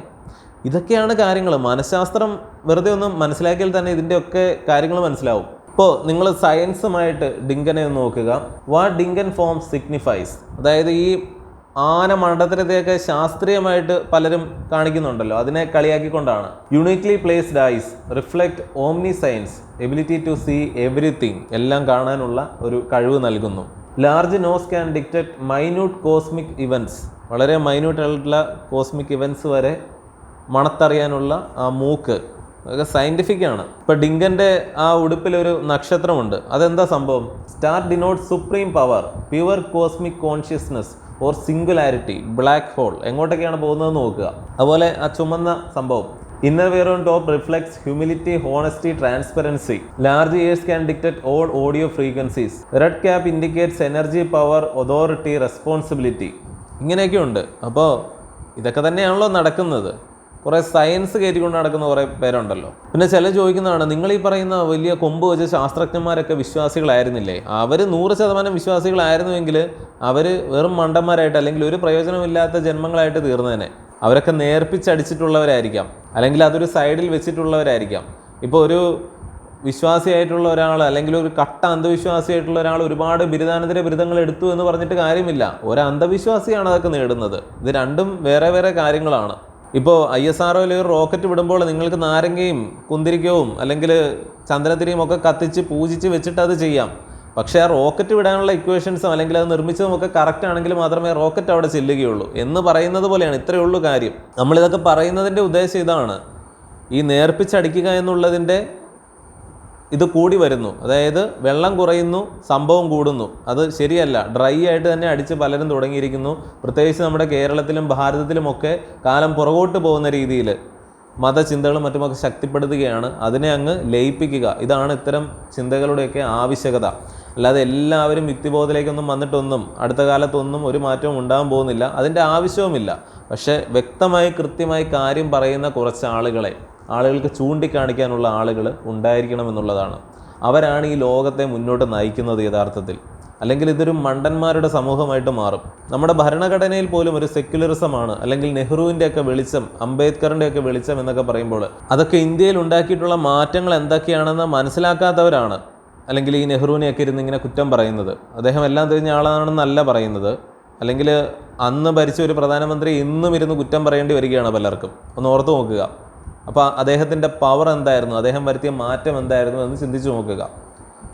ഇതൊക്കെയാണ് കാര്യങ്ങൾ. മനഃശാസ്ത്രം വെറുതെ ഒന്ന് മനസ്സിലാക്കിയാൽ തന്നെ ഇതിന്റെയൊക്കെ കാര്യങ്ങൾ മനസ്സിലാവും. ഇപ്പോൾ നിങ്ങൾ സയൻസുമായിട്ട് ഡിങ്കനെ നോക്കുക. വാട്ട് ഡിങ്കൻ ഫോം സിഗ്നിഫൈസ് അതായത് ഈ ആന മണ്ഡലത്തിലത്തെയൊക്കെ ശാസ്ത്രീയമായിട്ട് പലരും കാണിക്കുന്നുണ്ടല്ലോ. അതിനെ കളിയാക്കിക്കൊണ്ടാണ്. Uniquely placed eyes reflect omniscience ability to see everything എല്ലാം കാണാനുള്ള ഒരു കഴിവ് നൽകുന്നു. Large nose can detect minute cosmic events വളരെ മൈന്യൂട്ട് ആയിട്ടുള്ള കോസ്മിക് ഇവന്റ്സ് വരെ മണത്തറിയാനുള്ള ആ മൂക്ക്. അതൊക്കെ സയന്റിഫിക് ആണ്. ഇപ്പൊ ഡിങ്കന്റെ ആ ഉടുപ്പിലൊരു നക്ഷത്രമുണ്ട്. അതെന്താ സംഭവം? Star denote supreme power pure cosmic consciousness or singularity black hole എങ്ങോട്ടൊക്കെയാണ് പോകുന്നത് നോക്കുക. അതുപോലെ ആ ചുമന്ന സംഭവം. Inner wear on top reflects humility honesty transparency large ears can detect all audio frequencies red cap indicates energy power authority responsibility ഇങ്ങനെയൊക്കെ ഉണ്ട്. അപ്പോൾ ഇതൊക്കെ തന്നെയാണല്ലോ നടക്കുന്നത്. കുറേ സയൻസ് കയറ്റിക്കൊണ്ട് നടക്കുന്ന കുറേ പേരുണ്ടല്ലോ. പിന്നെ ചില ചോദിക്കുന്നതാണ് നിങ്ങൾ ഈ പറയുന്ന വലിയ കൊമ്പ് വെച്ച ശാസ്ത്രജ്ഞന്മാരൊക്കെ വിശ്വാസികളായിരുന്നില്ലേ? അവർ നൂറ് ശതമാനം വിശ്വാസികളായിരുന്നുവെങ്കിൽ അവർ വെറും മണ്ടന്മാരായിട്ട് അല്ലെങ്കിൽ ഒരു പ്രയോജനമില്ലാത്ത ജന്മങ്ങളായിട്ട് തീർന്നേനെ. അവരൊക്കെ നേർപ്പിച്ചടിച്ചിട്ടുള്ളവരായിരിക്കാം. അല്ലെങ്കിൽ അതൊരു സൈഡിൽ വെച്ചിട്ടുള്ളവരായിരിക്കാം. ഇപ്പോൾ ഒരു വിശ്വാസിയായിട്ടുള്ള ഒരാൾ അല്ലെങ്കിൽ ഒരു കട്ട അന്ധവിശ്വാസിയായിട്ടുള്ള ഒരാൾ ഒരുപാട് ബിരുദാനന്തര ബിരുദങ്ങൾ എടുത്തു എന്ന് പറഞ്ഞിട്ട് കാര്യമില്ല. ഒരു അന്ധവിശ്വാസിയാണ് അതൊക്കെ നേടുന്നത്. ഇത് രണ്ടും വേറെ വേറെ കാര്യങ്ങളാണ്. ഇപ്പോൾ ഐ എസ് ആർ ഒരു റോക്കറ്റ് വിടുമ്പോൾ നിങ്ങൾക്ക് നാരങ്ങയും കുന്തിരിക്കവും അല്ലെങ്കിൽ ചന്ദ്രത്തിരിയും ഒക്കെ കത്തിച്ച് പൂജിച്ച് വെച്ചിട്ട് അത് ചെയ്യാം. പക്ഷേ ആ റോക്കറ്റ് വിടാനുള്ള ഇക്വേഷൻസും അല്ലെങ്കിൽ അത് നിർമ്മിച്ചതും ഒക്കെ കറക്റ്റ് ആണെങ്കിൽ മാത്രമേ റോക്കറ്റ് അവിടെ ചെല്ലുകയുള്ളൂ. എന്ന് പറയുന്നത് പോലെയാണ് ഇത്രയേ ഉള്ളൂ കാര്യം. നമ്മളിതൊക്കെ പറയുന്നതിന്റെ ഉദ്ദേശം ഇതാണ്. ഈ നേർപ്പിച്ചടിക്കുക എന്നുള്ളതിന്റെ ഇത് കൂടി വരുന്നു. അതായത് വെള്ളം കുറയുന്നു സംഭവം കൂടുന്നു. അത് ശരിയല്ല. ഡ്രൈ ആയിട്ട് തന്നെ അടിച്ച് പലരും തുടങ്ങിയിരിക്കുന്നു. പ്രത്യേകിച്ച് നമ്മുടെ കേരളത്തിലും ഭാരതത്തിലുമൊക്കെ കാലം പുറകോട്ട് പോകുന്ന രീതിയിൽ മതചിന്തകളും മറ്റുമൊക്കെ ശക്തിപ്പെടുത്തുകയാണ്. അതിനെ അങ്ങ് ലയിപ്പിക്കുക. ഇതാണ് ഇത്തരം ചിന്തകളുടെയൊക്കെ ആവശ്യകത. അല്ലാതെ എല്ലാവരും യുക്തിബോധത്തിലേക്കൊന്നും വന്നിട്ടൊന്നും അടുത്ത കാലത്തൊന്നും ഒരു മാറ്റവും ഉണ്ടാകാൻ പോകുന്നില്ല. അതിന്റെ ആവശ്യവുമില്ല. പക്ഷേ വ്യക്തമായി കൃത്യമായി കാര്യം പറയുന്ന കുറച്ച് ആളുകളെ ആളുകൾക്ക് ചൂണ്ടിക്കാണിക്കാനുള്ള ആളുകൾ ഉണ്ടായിരിക്കണമെന്നുള്ളതാണ്. അവരാണ് ഈ ലോകത്തെ മുന്നോട്ട് നയിക്കുന്നത് യഥാർത്ഥത്തിൽ. അല്ലെങ്കിൽ ഇതൊരു മണ്ടന്മാരുടെ സമൂഹമായിട്ട് മാറും. നമ്മുടെ ഭരണഘടനയിൽ പോലും ഒരു സെക്യുലറിസമാണ് അല്ലെങ്കിൽ നെഹ്റുവിന്റെയൊക്കെ വെളിച്ചം അംബേദ്കറിന്റെയൊക്കെ വെളിച്ചം എന്നൊക്കെ പറയുമ്പോൾ അതൊക്കെ ഇന്ത്യയിൽ ഉണ്ടാക്കിയിട്ടുള്ള മാറ്റങ്ങൾ എന്തൊക്കെയാണെന്ന് മനസ്സിലാക്കാത്തവരാണ്. അല്ലെങ്കിൽ ഈ നെഹ്റുവിനെയൊക്കെ ഇരുന്ന് ഇങ്ങനെ കുറ്റം പറയുന്നത്. അദ്ദേഹം എല്ലാം തിരിഞ്ഞ ആളാണെന്നല്ല പറയുന്നത്. അല്ലെങ്കിൽ അന്ന് ഭരിച്ച ഒരു പ്രധാനമന്ത്രി ഇന്നും ഇരുന്ന് കുറ്റം പറയേണ്ടി വരികയാണ് പലർക്കും. ഒന്ന് ഓർത്ത് നോക്കുക. അപ്പോൾ അദ്ദേഹത്തിന്റെ പവർ എന്തായിരുന്നു? അദ്ദേഹം വരുത്തിയ മാറ്റം എന്തായിരുന്നു എന്ന് ചിന്തിച്ചു നോക്കുക.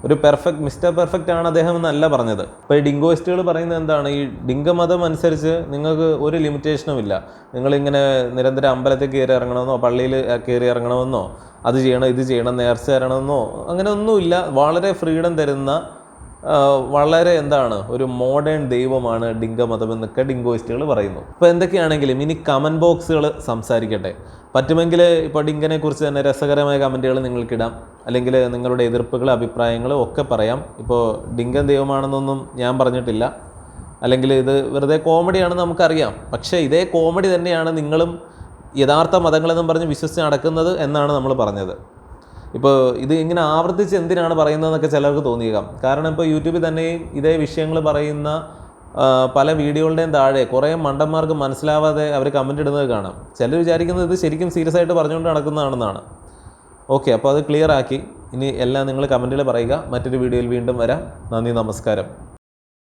ഒരു പെർഫെക്റ്റ് മിസ്റ്റർ പെർഫെക്റ്റ് ആണ് അദ്ദേഹം എന്നല്ല പറഞ്ഞത്. ഇപ്പോൾ ഈ ഡിങ്കോയിസ്റ്റുകൾ പറയുന്നത് എന്താണ്? ഈ ഡിങ്ക മതം അനുസരിച്ച് നിങ്ങൾക്ക് ഒരു ലിമിറ്റേഷനും ഇല്ല. നിങ്ങളിങ്ങനെ നിരന്തരം അമ്പലത്തിൽ കയറി ഇറങ്ങണമെന്നോ പള്ളിയിൽ കയറി ഇറങ്ങണമെന്നോ അത് ചെയ്യണം ഇത് ചെയ്യണം നേർച്ച തരണമെന്നോ അങ്ങനെ ഒന്നുമില്ല. വളരെ ഫ്രീഡം തരുന്ന വളരെ എന്താണ് ഒരു മോഡേൺ ദൈവമാണ് ഡിങ്കമതം എന്നൊക്കെ ഡിങ്കോയിസ്റ്റുകൾ പറയുന്നു. ഇപ്പോൾ എന്തൊക്കെയാണെങ്കിലും ഇനി കമന്റ് ബോക്സുകൾ സംസാരിക്കട്ടെ. പറ്റുമെങ്കിൽ ഇപ്പോൾ ഡിങ്കനെ കുറിച്ച് തന്നെ രസകരമായ കമന്റുകൾ നിങ്ങൾക്കിടാം. അല്ലെങ്കിൽ നിങ്ങളുടെ എതിർപ്പുകൾ അഭിപ്രായങ്ങൾ ഒക്കെ പറയാം. ഇപ്പോൾ ഡിങ്കൻ ദൈവമാണെന്നൊന്നും ഞാൻ പറഞ്ഞിട്ടില്ല. അല്ലെങ്കിൽ ഇത് വെറുതെ കോമഡിയാണെന്ന് നമുക്കറിയാം. പക്ഷേ ഇതേ കോമഡി തന്നെയാണ് നിങ്ങളും യഥാർത്ഥ മതങ്ങളെന്നും പറഞ്ഞ് വിശ്വസിച്ച് നടക്കുന്നത് എന്നാണ് നമ്മൾ പറഞ്ഞത്. ഇപ്പോൾ ഇത് ഇങ്ങനെ ആവർത്തിച്ച് എന്തിനാണ് പറയുന്നതെന്നൊക്കെ ചിലർക്ക് തോന്നിയേക്കാം. കാരണം ഇപ്പോൾ യൂട്യൂബിൽ തന്നെയും ഇതേ വിഷയങ്ങൾ പറയുന്ന പല വീഡിയോകളുടെയും താഴെ കുറേ മണ്ടന്മാർക്ക് മനസ്സിലാവാതെ അവർ കമന്റ് ഇടുന്നത് കാണാം. ചിലർ വിചാരിക്കുന്നത് ഇത് ശരിക്കും സീരിയസ് ആയിട്ട് പറഞ്ഞുകൊണ്ട് നടക്കുന്നതാണെന്നാണ്. ഓക്കെ അപ്പോൾ അത് ക്ലിയർ ആക്കി. ഇനി എല്ലാം നിങ്ങൾ കമന്റിൽ പറയുക. മറ്റൊരു വീഡിയോയിൽ വീണ്ടും വരാം. നന്ദി നമസ്കാരം.